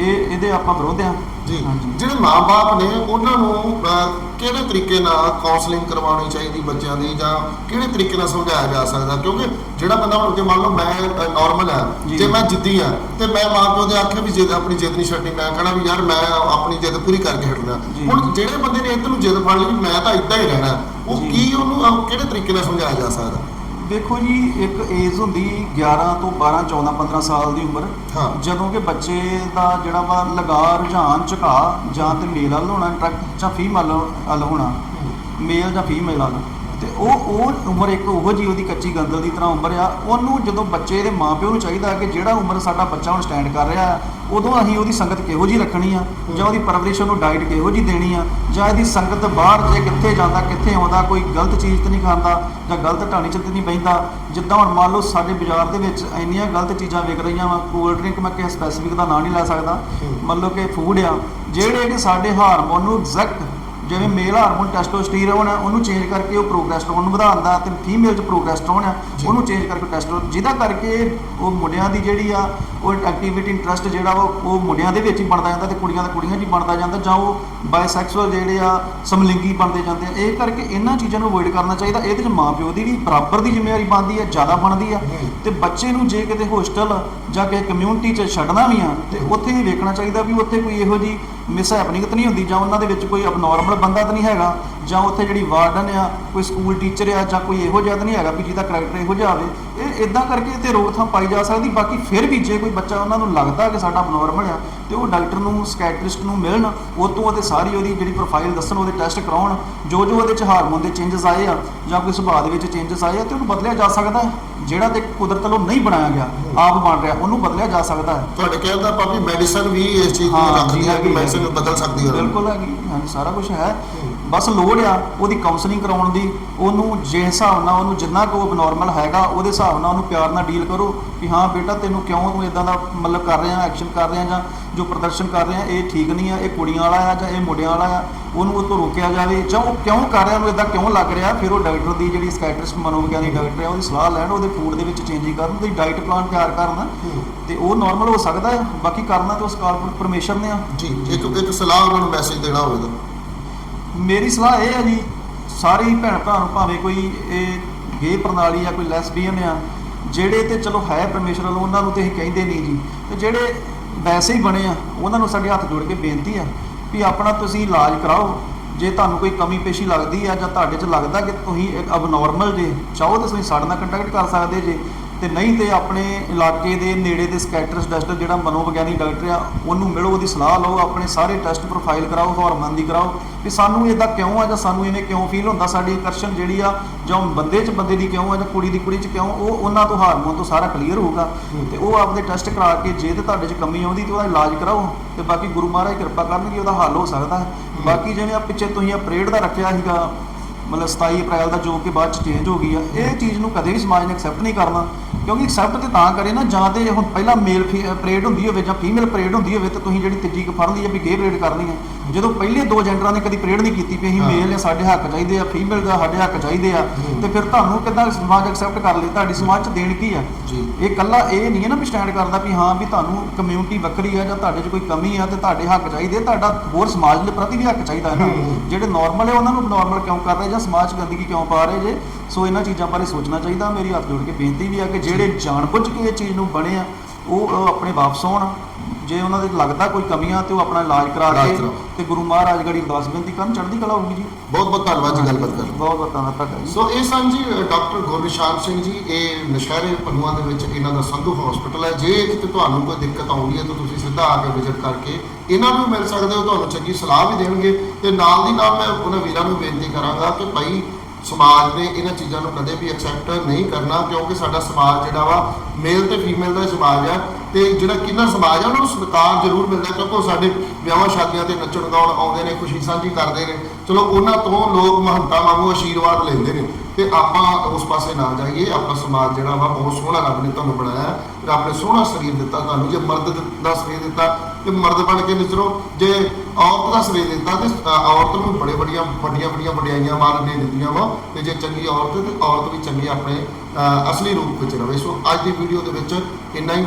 ਇਹ, ਇਹਦੇ ਆਪਾਂ ਵਿਰੋਧ ਆ। ਜੀ ਜਿਹੜੇ ਮਾਪੇ ਨੇ ਉਹਨਾਂ ਨੂੰ ਕਿਹੜੇ ਤਰੀਕੇ ਨਾਲ ਕਾਉਂਸਲਿੰਗ ਕਰਵਾਉਣੀ ਚਾਹੀਦੀ ਬੱਚਿਆਂ ਦੀ ਜਾਂ ਕਿਹੜੇ ਤਰੀਕੇ ਨਾਲ ਸਮਝਾਇਆ ਜਾ ਸਕਦਾ ਕਿਉਂਕਿ ਜਿਹੜਾ ਬੰਦਾ ਹੁਣ ਜੇ ਮੰਨ ਲਓ ਮੈਂ ਨਾਰਮਲ ਆ ਜੀ। ਮੈਂ ਜਿੱਦੀ ਆ ਤੇ ਮੈਂ ਮਾਂ ਪਿਓ ਦੇ ਆਖੇ ਵੀ ਜਿੱਦ ਆਪਣੀ ਜਿੱਦ ਨਹੀਂ ਛੱਡਣੀ ਮੈਂ ਕਹਣਾ ਵੀ ਯਾਰ ਮੈਂ ਆਪਣੀ ਜਿੱਦ ਪੂਰੀ ਕਰਕੇ ਹਟਣਾ। ਹੁਣ ਜਿਹੜੇ ਬੰਦੇ ਨੇ ਇੱਧਰ ਨੂੰ ਜਿੱਦ ਫੜ ਲਈ ਮੈਂ ਤਾਂ ਇਦਾਂ ਹੀ ਰਹਿਣਾ ਉਹ। ਕੀ ਉਹਨੂੰ ਕਿਹੜੇ ਤਰੀਕੇ ਨਾਲ ਸਮਝਾਇਆ ਜਾ ਸਕਦਾ ਦੇਖੋ ਜੀ ਇੱਕ ਏਜ ਹੁੰਦੀ 11 ਤੋਂ 12 14 15 ਸਾਲ ਦੀ ਉਮਰ। ਹਾਂ। ਜਦੋਂ ਕਿ ਬੱਚੇ ਦਾ ਜਿਹੜਾ ਵਾ ਲਗਾ ਰੁਝਾਨ ਝੁਕਾ ਜਾਂ ਤੇ ਮੇਲ ਵੱਲ ਹੋਣਾ attract ਜਾਂ ਫੀਮੇਲ ਵੱਲ ਹੋਣਾ ਮੇਲ ਜਾਂ ਫੀਮੇਲ ਵੱਲ। ਤੇ ਉਹ ਉਹ ਉਮਰ ਇੱਕ ਉਹੋ ਜੀ ਉਹਦੀ ਕੱਚੀ ਗੰਦਲ ਦੀ ਤਰ੍ਹਾਂ ਉਮਰ ਆ ਉਹਨੂੰ ਜਦੋਂ ਬੱਚੇ ਦੇ ਮਾਪਿਓ ਨੂੰ ਚਾਹੀਦਾ ਕਿ ਜਿਹੜਾ ਉਮਰ ਸਾਡਾ ਬੱਚਾ ਹੁਣ ਸਟੈਂਡ ਕਰ ਰਿਹਾ ਉਦੋਂ ਅਸੀਂ ਉਹਦੀ ਸੰਗਤ ਕਿਹੋ ਜੀ ਰੱਖਣੀ ਆ? ਜਾਂ ਉਹਦੀ ਪਰਵਰਿਸ਼ ਨੂੰ ਡਾਈਟ ਕਿਹੋ ਜੀ ਦੇਣੀ ਆ? ਜਾਂ ਇਹਦੀ ਸੰਗਤ ਬਾਹਰ ਜੇ ਕਿੱਥੇ ਜਾਂਦਾ ਕਿੱਥੇ ਆਉਂਦਾ ਕੋਈ ਗਲਤ ਚੀਜ਼ ਤੇ ਨਹੀਂ ਖਾਂਦਾ ਜਾਂ ਗਲਤ ਢਾਣੀ ਚ ਤੇ ਨਹੀਂ ਬਹਿੰਦਾ ਜਿੱਦਾਂ ਹੁਣ ਮੰਨ ਲਓ ਸਾਡੇ ਬਾਜ਼ਾਰ ਦੇ ਵਿੱਚ ਇੰਨੀਆਂ ਗਲਤ ਚੀਜ਼ਾਂ ਵਿਕ ਰਹੀਆਂ ਵਾ ਕੋਲਡ ਡਰਿੰਕ ਮੈਂ ਕਿਸੇ ਸਪੈਸੀਫਿਕ ਦਾ ਨਾਂ ਨਹੀਂ ਲੈ ਸਕਦਾ। ਮਤਲਬ ਕਿ ਫੂਡ ਆ ਜਿਹੜੇ ਕਿ ਸਾਡੇ ਹਾਰਮੋਨ ਨੂੰ ਐਗਜ਼ੈਕਟ ਜਿਵੇਂ ਮੇਲ ਹਾਰਮੋਨ ਟੈਸਟੋਸਟੀਰੋਨ ਹੈ ਉਹਨੂੰ ਚੇਂਜ ਕਰਕੇ ਉਹ ਪ੍ਰੋਗੈਸਟਰੋਨ ਨੂੰ ਵਧਾਉਂਦਾ ਤੇ ਫੀਮੇਲ 'ਚ ਪ੍ਰੋਗੈਸਟਰੋਨ ਹੈ। ਉਹਨੂੰ ਚੇਂਜ ਕਰਕੇ ਟੈਸਟੋਸਟੀਰੋਨ ਜਿਹਦਾ ਕਰਕੇ ਉਹ ਮੁੰਡਿਆਂ ਦੀ ਜਿਹੜੀ ਆ ਉਹ ਐਕਟੀਵਿਟੀ ਇੰਟਰਸਟ ਜਿਹੜਾ ਵਾ ਉਹ ਮੁੰਡਿਆਂ ਦੇ ਵਿੱਚ ਹੀ ਬਣਦਾ ਜਾਂਦਾ ਤੇ ਕੁੜੀਆਂ ਦਾ ਕੁੜੀਆਂ 'ਚ ਹੀ ਬਣਦਾ ਜਾਂਦਾ ਜਾਂ ਉਹ ਬਾਇਸੈਕਸੁਅਲ ਜਿਹੜੇ ਆ ਸਮਲਿੰਗੀ ਬਣਦੇ ਜਾਂਦੇ ਆ ਇਹ ਕਰਕੇ ਇਹਨਾਂ ਚੀਜ਼ਾਂ ਨੂੰ ਅਵੋਇਡ ਕਰਨਾ ਚਾਹੀਦਾ ਇਹਦੇ 'ਚ ਮਾਪਿਓ ਦੀ ਵੀ ਬਰਾਬਰ ਦੀ ਜ਼ਿੰਮੇਵਾਰੀ ਬਣਦੀ ਹੈ ਜ਼ਿਆਦਾ ਬਣਦੀ ਆ ਹੂੰ। ਤੇ ਬੱਚੇ ਨੂੰ ਜੇ ਕਿਤੇ ਹੋਸਟਲ ਜਾਂ ਕਿਸੇ ਕਮਿਊਨਿਟੀ 'ਚ ਛੱਡਣਾ ਵੀ ਆ ਤੇ ਉੱਥੇ ਵੀ ਵੇਖਣਾ ਚਾਹੀਦਾ ਵੀ ਉੱਥੇ ਕੋਈ ਇਹੋ ਜੀ ਮਿਸ ਹੈਪਨਿੰਗ ਤਾਂ ਨਹੀਂ ਹੁੰਦੀ ਜਾਂ ਉਹਨਾਂ ਦੇ ਵਿੱਚ ਕੋਈ ਅਬਨੋਰਮਲ ਬੰਦਾ ਤਾਂ ਨਹੀਂ ਹੈਗਾ, ਜਾਂ ਉੱਥੇ ਜਿਹੜੀ ਵਾਰਡਨ ਆ, ਕੋਈ ਸਕੂਲ ਟੀਚਰ ਆ, ਜਾਂ ਕੋਈ ਇਹੋ ਜਿਹਾ ਤਾਂ ਨਹੀਂ ਹੈਗਾ ਵੀ ਜਿਹਦਾ ਕਰੈਕਟਰ ਇਹੋ ਜਿਹਾ ਆਵੇ ਇਹ ਇਦਾਂ ਕਰਕੇ ਤੇ ਰੋਕਥਾਮ ਪਾਈ ਜਾ ਸਕਦੀ ਬਾਕੀ ਫਿਰ ਵੀ ਜੇ ਕੋਈ ਬੱਚਾ ਉਹਨਾਂ ਨੂੰ ਲੱਗਦਾ ਕਿ ਸਾਡਾ ਅਬਨੋਰਮਲ ਆ ਤੇ ਉਹ ਡਾਕਟਰ ਨੂੰ ਸਕੈਟ੍ਰਿਸਟ ਨੂੰ ਮਿਲਣ ਉਹ ਤੋਂ ਉਹਦੇ ਸਾਰੀ ਉਹਦੀ ਜਿਹੜੀ ਪ੍ਰੋਫਾਈਲ ਦੱਸਣ ਉਹਦੇ ਟੈਸਟ ਕਰਾਉਣ ਜੋ ਜੋ ਉਹਦੇ ਚ ਹਾਰਮੋਨ ਦੇ ਚੇਂਜਸ ਆਏ ਆ ਜਾਂ ਕੋਈ ਸੁਭਾਅ ਦੇ ਵਿੱਚ ਚੇਂਜਸ ਆਏ ਆ ਤੇ ਉਹਨੂੰ ਬਦਲਿਆ ਜਾ ਸਕਦਾ ਹੈ ਜਿਹੜਾ ਤੇ ਕੁਦਰਤ ਵੱਲੋਂ ਨਹੀਂ ਬਣਾਇਆ ਗਿਆ ਆਪ ਬਣ ਰਿਹਾ ਉਹਨੂੰ ਬਦਲਿਆ ਜਾ ਸਕਦਾ ਹੈ। ਤੁਹਾਡੇ ਕਹਿਣ ਦਾ ਭਾਵੇਂ ਮੈਡੀਸਨ ਵੀ ਇਸ ਚੀਜ਼ ਨੂੰ ਰੱਖਦੀ ਹੈ ਕਿ ਮੈਡੀਸਨ ਨੂੰ ਬਦਲ ਸਕਦੀ ਹੈ। ਬਿਲਕੁਲ ਹੈਗੀ ਹਾਂਜੀ ਸਾਰਾ ਕੁਝ ਹੈ। ਬਸ ਲੋੜ ਆ ਉਹਦੀ ਕਾਉਂਸਲਿੰਗ ਕਰਾਉਣ ਦੀ, ਉਹਨੂੰ ਜੇ ਹਿਸਾਬ ਨਾਲ ਉਹਨੂੰ ਜਿੰਨਾ ਕੁ ਉਹ ਹੈਗਾ, ਉਹਦੇ ਹਿਸਾਬ ਨਾਲ ਉਹਨੂੰ ਪਿਆਰ ਨਾਲ ਡੀਲ ਕਰੋ ਕਿ ਹਾਂ ਬੇਟਾ ਤੈਨੂੰ ਕਿਉਂ ਤੂੰ ਇਦਾਂ ਦਾ ਮਤਲਬ ਕਰ ਰਿਹਾ ਐਕਸ਼ਨ ਕਰ ਰਿਹਾ ਜਾਂ ਜੋ ਪ੍ਰਦਰਸ਼ਨ ਕਰ ਰਿਹਾ, ਇਹ ਠੀਕ ਨਹੀਂ ਆ, ਇਹ ਕੁੜੀਆਂ ਵਾਲਾ ਆ ਜਾਂ ਇਹ ਮੁੰਡਿਆਂ ਵਾਲਾ ਆ, ਉਹਨੂੰ ਉਹ ਤੋਂ ਰੋਕਿਆ ਜਾਵੇ ਜਾਂ ਉਹ ਕਿਉਂ ਕਰ ਰਿਹਾ, ਉਹਨੂੰ ਇਦਾਂ ਕਿਉਂ ਲੱਗ ਰਿਹਾ, ਫਿਰ ਉਹ ਡਾਕਟਰ ਦੀ ਜਿਹੜੀ ਸਕਾਈਟ੍ਰਿਸਟ ਮਨੋਵਿਗਿਆਨੀ ਡਾਕਟਰ ਆ, ਉਹਦੀ ਸਲਾਹ ਲੈਣ, ਉਹਦੇ ਫੂਡ ਦੇ ਵਿੱਚ ਚੇਂਜਿੰਗ ਕਰਨ, ਉਹਦੀ ਡਾਈਟ ਪਲਾਨ ਤਿਆਰ ਕਰਨ, ਤੇ ਉਹ ਨਾਰਮਲ ਹੋ ਸਕਦਾ ਹੈ ਬਾਕੀ ਕਰਨਾ ਤੇ ਉਸ ਕਾਲ ਪਰਮੇਸ਼ਰ ਨੇ ਆ। ਜੀ, ਇੱਕ ਇੱਕ ਸਲਾਹ ਉਹਨਾਂ ਨੂੰ ਮੈਸੇਜ ਦੇਣਾ ਹੋਵੇਗਾ ਮੇਰੀ ਸਲਾਹ ਇਹ ਹੈ ਜੀ ਸਾਰੇ ਭੈਣ ਭਰਾ ਨੂੰ ਭਾਵੇਂ ਕੋਈ ਇਹ ਗੇ ਪ੍ਰਣਾਲੀ ਆ ਕੋਈ ਲੈਸਬੀਅਨ ਆ, ਜਿਹੜੇ ਤੇ ਚਲੋ ਹੈ ਪਰਮੇਸ਼ਰ ਵੱਲੋਂ ਉਹਨਾਂ ਨੂੰ ਤੇ ਇਹ ਕਹਿੰਦੇ ਨਹੀਂ ਜੀ। ਤੇ ਜਿਹੜੇ ਵੈਸੇ ਹੀ ਬਣੇ ਆ, ਉਹਨਾਂ ਨੂੰ ਸਾਡੇ ਹੱਥ ਜੋੜ ਕੇ ਬੇਨਤੀ ਆ ਵੀ ਆਪਣਾ ਤੁਸੀਂ ਇਲਾਜ ਕਰਾਓ। ਜੇ ਤੁਹਾਨੂੰ ਕੋਈ ਕਮੀ ਪੇਸ਼ੀ ਲੱਗਦੀ ਆ ਜਾਂ ਤੁਹਾਡੇ 'ਚ ਲੱਗਦਾ ਕਿ ਤੁਸੀਂ ਇੱਕ ਅਬਨੋਰਮਲ ਜੇ, ਚਾਹੋ ਤਾਂ ਤੁਸੀਂ ਸਾਡੇ ਨਾਲ ਕੰਟੈਕਟ ਕਰ ਸਕਦੇ ਜੇ। ਤੇ ਨਹੀਂ ਤੇ ਆਪਣੇ ਇਲਾਕੇ ਦੇ ਨੇੜੇ ਦੇ ਸਕੈਟਰਸ ਡਾਕਟਰ ਜਿਹੜਾ ਮਨੋਵਿਗਿਆਨੀ ਡਾਕਟਰ ਆ ਉਹਨੂੰ ਮਿਲੋ ਉਹਦੀ ਸਲਾਹ ਲਓ ਆਪਣੇ ਸਾਰੇ ਟੈਸਟ ਪ੍ਰੋਫਾਈਲ ਕਰਾਓ ਹਾਰਮੋਨ ਦੀ ਕਰਾਓ ਵੀ ਸਾਨੂੰ ਇਦਾਂ ਕਿਉਂ ਆ ਜਾਂ ਸਾਨੂੰ ਇਹਨੇ ਕਿਉਂ ਫੀਲ ਹੁੰਦਾ? ਸਾਡੀ ਆਕਰਸ਼ਣ ਜਿਹੜੀ ਆ ਜਾਂ ਬੰਦੇ 'ਚ ਬੰਦੇ ਦੀ ਕਿਉਂ ਆ ਜਾਂ ਕੁੜੀ ਦੀ ਕੁੜੀ 'ਚ ਕਿਉਂ ਉਹ ਉਹਨਾਂ ਤੋਂ ਹਾਰਮੋਨ ਤੋਂ ਸਾਰਾ ਕਲੀਅਰ ਹੋਊਗਾ। ਤੇ ਉਹ ਆਪਦੇ ਟੈਸਟ ਕਰਾ ਕੇ ਜੇ ਤੇ ਤੁਹਾਡੇ 'ਚ ਕਮੀ ਆਉਂਦੀ ਤੇ ਉਹਦਾ ਇਲਾਜ ਕਰਾਓ ਤੇ ਬਾਕੀ ਗੁਰੂ ਮਹਾਰਾਜ ਕਿਰਪਾ ਕਰਨਗੇ ਉਹਦਾ ਹੱਲ ਹੋ ਸਕਦਾ। ਹੈ। ਬਾਕੀ ਜਿਵੇਂ ਆ ਪਿੱਛੇ ਤੁਸੀਂ ਆ ਪਰੇਡ ਦਾ ਰੱਖਿਆ ਸੀਗਾ ਮਤਲਬ 27 ਅਪ੍ਰੈਲ ਦਾ ਜੋ ਕਿ ਬਾਅਦ ਚ ਚੇਂਜ ਹੋ ਗਈ ਆ ਇਹ ਚੀਜ਼ ਨੂੰ ਕਦੇ ਵੀ ਸਮਾਜ ਨੇ ਐਕਸੈਪਟ ਨਹੀਂ ਕਰਨਾ। ਕਿਉਂਕਿ ਐਕਸੈਪਟ ਤੇ ਤਾਂ ਕਰੇ ਨਾ ਜਾਂ ਤੇ ਹੁਣ ਪਹਿਲਾਂ ਮੇਲ ਪਰੇਡ ਹੁੰਦੀ ਹੋਵੇ ਜਾਂ ਫੀਮੇਲ ਪਰੇਡ ਹੁੰਦੀ ਹੋਵੇ ਤੇ ਤੁਸੀਂ ਜਿਹੜੀ ਤੀਜੀ ਫੜ ਲਈ ਆ ਵੀ ਗੇ ਪਰੇਡ ਕਰਨੀ ਹੈ। ਜਦੋਂ ਪਹਿਲੇ ਦੋ ਜੈਂਡਰਾਂ ਨੇ ਕਦੀ ਪਰੇਡ ਨਹੀਂ ਕੀਤੀ ਵੀ ਅਸੀਂ ਹਾਂ। ਮੇਲ ਨੇ ਸਾਡੇ ਹੱਕ ਚਾਹੀਦੇ ਆ ਫੀਮੇਲ ਦਾ ਸਾਡੇ ਹੱਕ ਚਾਹੀਦੇ ਆ ਤੇ ਫਿਰ ਤੁਹਾਨੂੰ ਕਿੱਦਾਂ ਸਮਾਜ ਐਕਸੈਪਟ ਕਰ ਲੇ ਤੁਹਾਡੀ ਸਮਾਜ ਚ ਦੇਣ ਕੀ ਆ? ਇਹ ਕੱਲਾ ਇਹ ਨਹੀਂ ਹੈ ਨਾ ਵੀ ਸਟੈਂਡ ਕਰਦਾ ਵੀ ਹਾਂ ਵੀ ਤੁਹਾਨੂੰ ਕਮਿਊਨਿਟੀ ਵੱਖਰੀ ਆ ਜਾਂ ਤੁਹਾਡੇ 'ਚ ਕੋਈ ਕਮੀ ਆ ਤੇ ਤੁਹਾਡੇ ਹੱਕ ਚਾਹੀਦੇ ਤੁਹਾਡਾ ਹੋਰ ਸਮਾਜ ਦੇ ਪ੍ਰਤੀ ਵੀ ਹੱਕ ਚਾਹੀਦਾ ਹੈ ਨਾ। ਹੂੰ। ਜਿਹੜੇ ਨਾਰਮਲ ਹੈ ਉਹਨਾਂ ਨੂੰ ਨਾਰਮਲ ਕਿਉਂ ਕਰ ਰਹੇ ਜਾਂ ਸਮਾਜ ਗੰਦਗੀ ਕਿਉਂ ਪਾ ਰਹੇ ਜੇ? ਸੋ ਇਹਨਾਂ ਚੀਜ਼ਾਂ ਬਾਰੇ ਸੋਚਣਾ ਚਾਹੀਦਾ। ਮੇਰੀ ਹੱਥ ਜੋੜ ਕੇ ਬੇਨਤੀ ਵੀ ਆ ਕਿ ਜਿਹੜੇ ਜਾਣਬੁੱਝ ਕੇ ਇਹ ਚੀਜ਼ ਨੂੰ ਬਣੇ ਆ ਉਹ ਉਹ ਆਪਣੇ ਵਾਪਸ ਆਉਣ ਜੇ ਉਹਨਾਂ ਦੇ ਲੱਗਦਾ ਕੋਈ ਕਮੀਆਂ ਤੇ ਉਹ ਆਪਣਾ ਇਲਾਜ ਕਰਾ ਇਲਾਜ ਕੇ ਕਰਾਓ। ਤੇ ਗੁਰੂ ਮਹਾਰਾਜ ਗੜੀ ਅਰਦਾਸ ਬੇਨਤੀ ਕਰਨ ਚੜ੍ਹਦੀ ਕਲਾ ਹੋਊਗੀ ਜੀ ਬਹੁਤ ਬਹੁਤ ਧੰਨਵਾਦ ਜੀ ਗੱਲਬਾਤ ਕਰਨ ਲਈ। ਬਹੁਤ ਬਹੁਤ ਧੰਨਵਾਦ ਤੁਹਾਡਾ ਜੀ ਸੋ ਇਹ ਸਨ ਜੀ ਡਾਕਟਰ ਗੁਰਨਿਸ਼ਾਨ ਸਿੰਘ ਜੀ ਇਹ ਨਸ਼ਹਿਰੇ ਪਨੂਆ ਦੇ ਵਿੱਚ ਇਹਨਾਂ ਦਾ ਸੰਧੂ ਹਸਪੀਟਲ ਹੈ ਜੇ ਕਿਤੇ ਤੁਹਾਨੂੰ ਕੋਈ ਦਿੱਕਤ ਆਉਂਦੀ ਹੈ ਤਾਂ ਤੁਸੀਂ ਸਿੱਧਾ ਆ ਕੇ ਵਿਜ਼ਿਟ ਕਰਕੇ ਇਹਨਾਂ ਨੂੰ ਮਿਲ ਸਕਦੇ ਹੋ ਤੁਹਾਨੂੰ ਚੰਗੀ ਸਲਾਹ ਵੀ ਦੇਣਗੇ ਤੇ ਨਾਲ ਦੀ ਨਾਲ ਮੈਂ ਉਹਨਾਂ ਵੀਰਾਂ ਨੂੰ ਬੇਨਤੀ ਕਰਾਂਗਾ ਕਿ ਭਾਈ ਸਮਾਜ ਨੇ ਇਹਨਾਂ ਚੀਜ਼ਾਂ ਨੂੰ ਕਦੇ ਵੀ ਐਕਸੈਪਟ ਨਹੀਂ ਕਰਨਾ ਕਿਉਂਕਿ ਸਾਡਾ ਸਮਾਜ ਜਿਹੜਾ ਵਾ ਮੇਲ ਤੇ ਫੀਮੇਲ ਦਾ ਸਮਾਜ ਆ ਤੇ ਜਿਹੜਾ ਕਿੰਨਾ ਸਮਾਜ ਆ, ਉਹਨਾਂ ਨੂੰ ਸਤਿਕਾਰ ਜ਼ਰੂਰ ਮਿਲਦਾ, ਕਿਉਂਕਿ ਉਹ ਸਾਡੇ ਵਿਆਹਾਂ ਸ਼ਾਦੀਆਂ ਤੇ ਨੱਚਣ ਗਾਉਣ ਆਉਂਦੇ ਨੇ, ਖੁਸ਼ੀ ਸਾਂਝੀ ਕਰਦੇ ਨੇ। ਚਲੋ, ਉਹਨਾਂ ਤੋਂ ਲੋਕ ਮਹੰਤਾਂ ਵਾਂਗੂ ਆਸ਼ੀਰਵਾਦ ਲੈਂਦੇ ਨੇ। ਤੇ ਆਪਾਂ ਉਸ ਪਾਸੇ ਨਾ ਜਾਈਏ, ਆਪਣਾ ਸਮਾਜ ਜਿਹੜਾ ਵਾ, ਬਹੁਤ ਸੋਹਣਾ ਰੱਬ ਨੇ ਤੁਹਾਨੂੰ ਬਣਾਇਆ। ਤੇ ਰੱਬ ਨੇ ਸੋਹਣਾ ਸਰੀਰ ਦਿੱਤਾ ਤੁਹਾਨੂੰ, ਜੇ ਮਰਦ ਦਾ ਸਰੀਰ ਦਿੱਤਾ, ਤੇ ਮਰਦ ਬਣ ਕੇ ਨਿਚਰੋ ਜੇ ਔਰਤ ਦਾ ਸਰੀਰ ਦਿੱਤਾ, ਤੇ ਔਰਤ ਨੂੰ ਬੜੇ ਬੜੀਆਂ ਵੱਡੀਆਂ ਵੱਡੀਆਂ ਵਡਿਆਈਆਂ ਮਾਰਨ ਨੇ ਦਿੱਤੀਆਂ ਵਾ। ਤੇ ਜੇ ਚੰਗੀ ਔਰਤ, ਤੇ ਔਰਤ ਵੀ ਚੰਗੀ ਆਪਣੇ ਅਸਲੀ ਰੂਪ ਵਿੱਚ ਰਵੇ। ਸੋ ਅੱਜ ਦੀ ਵੀਡੀਓ ਦੇ ਵਿੱਚ ਇੰਨਾ ਹੀ।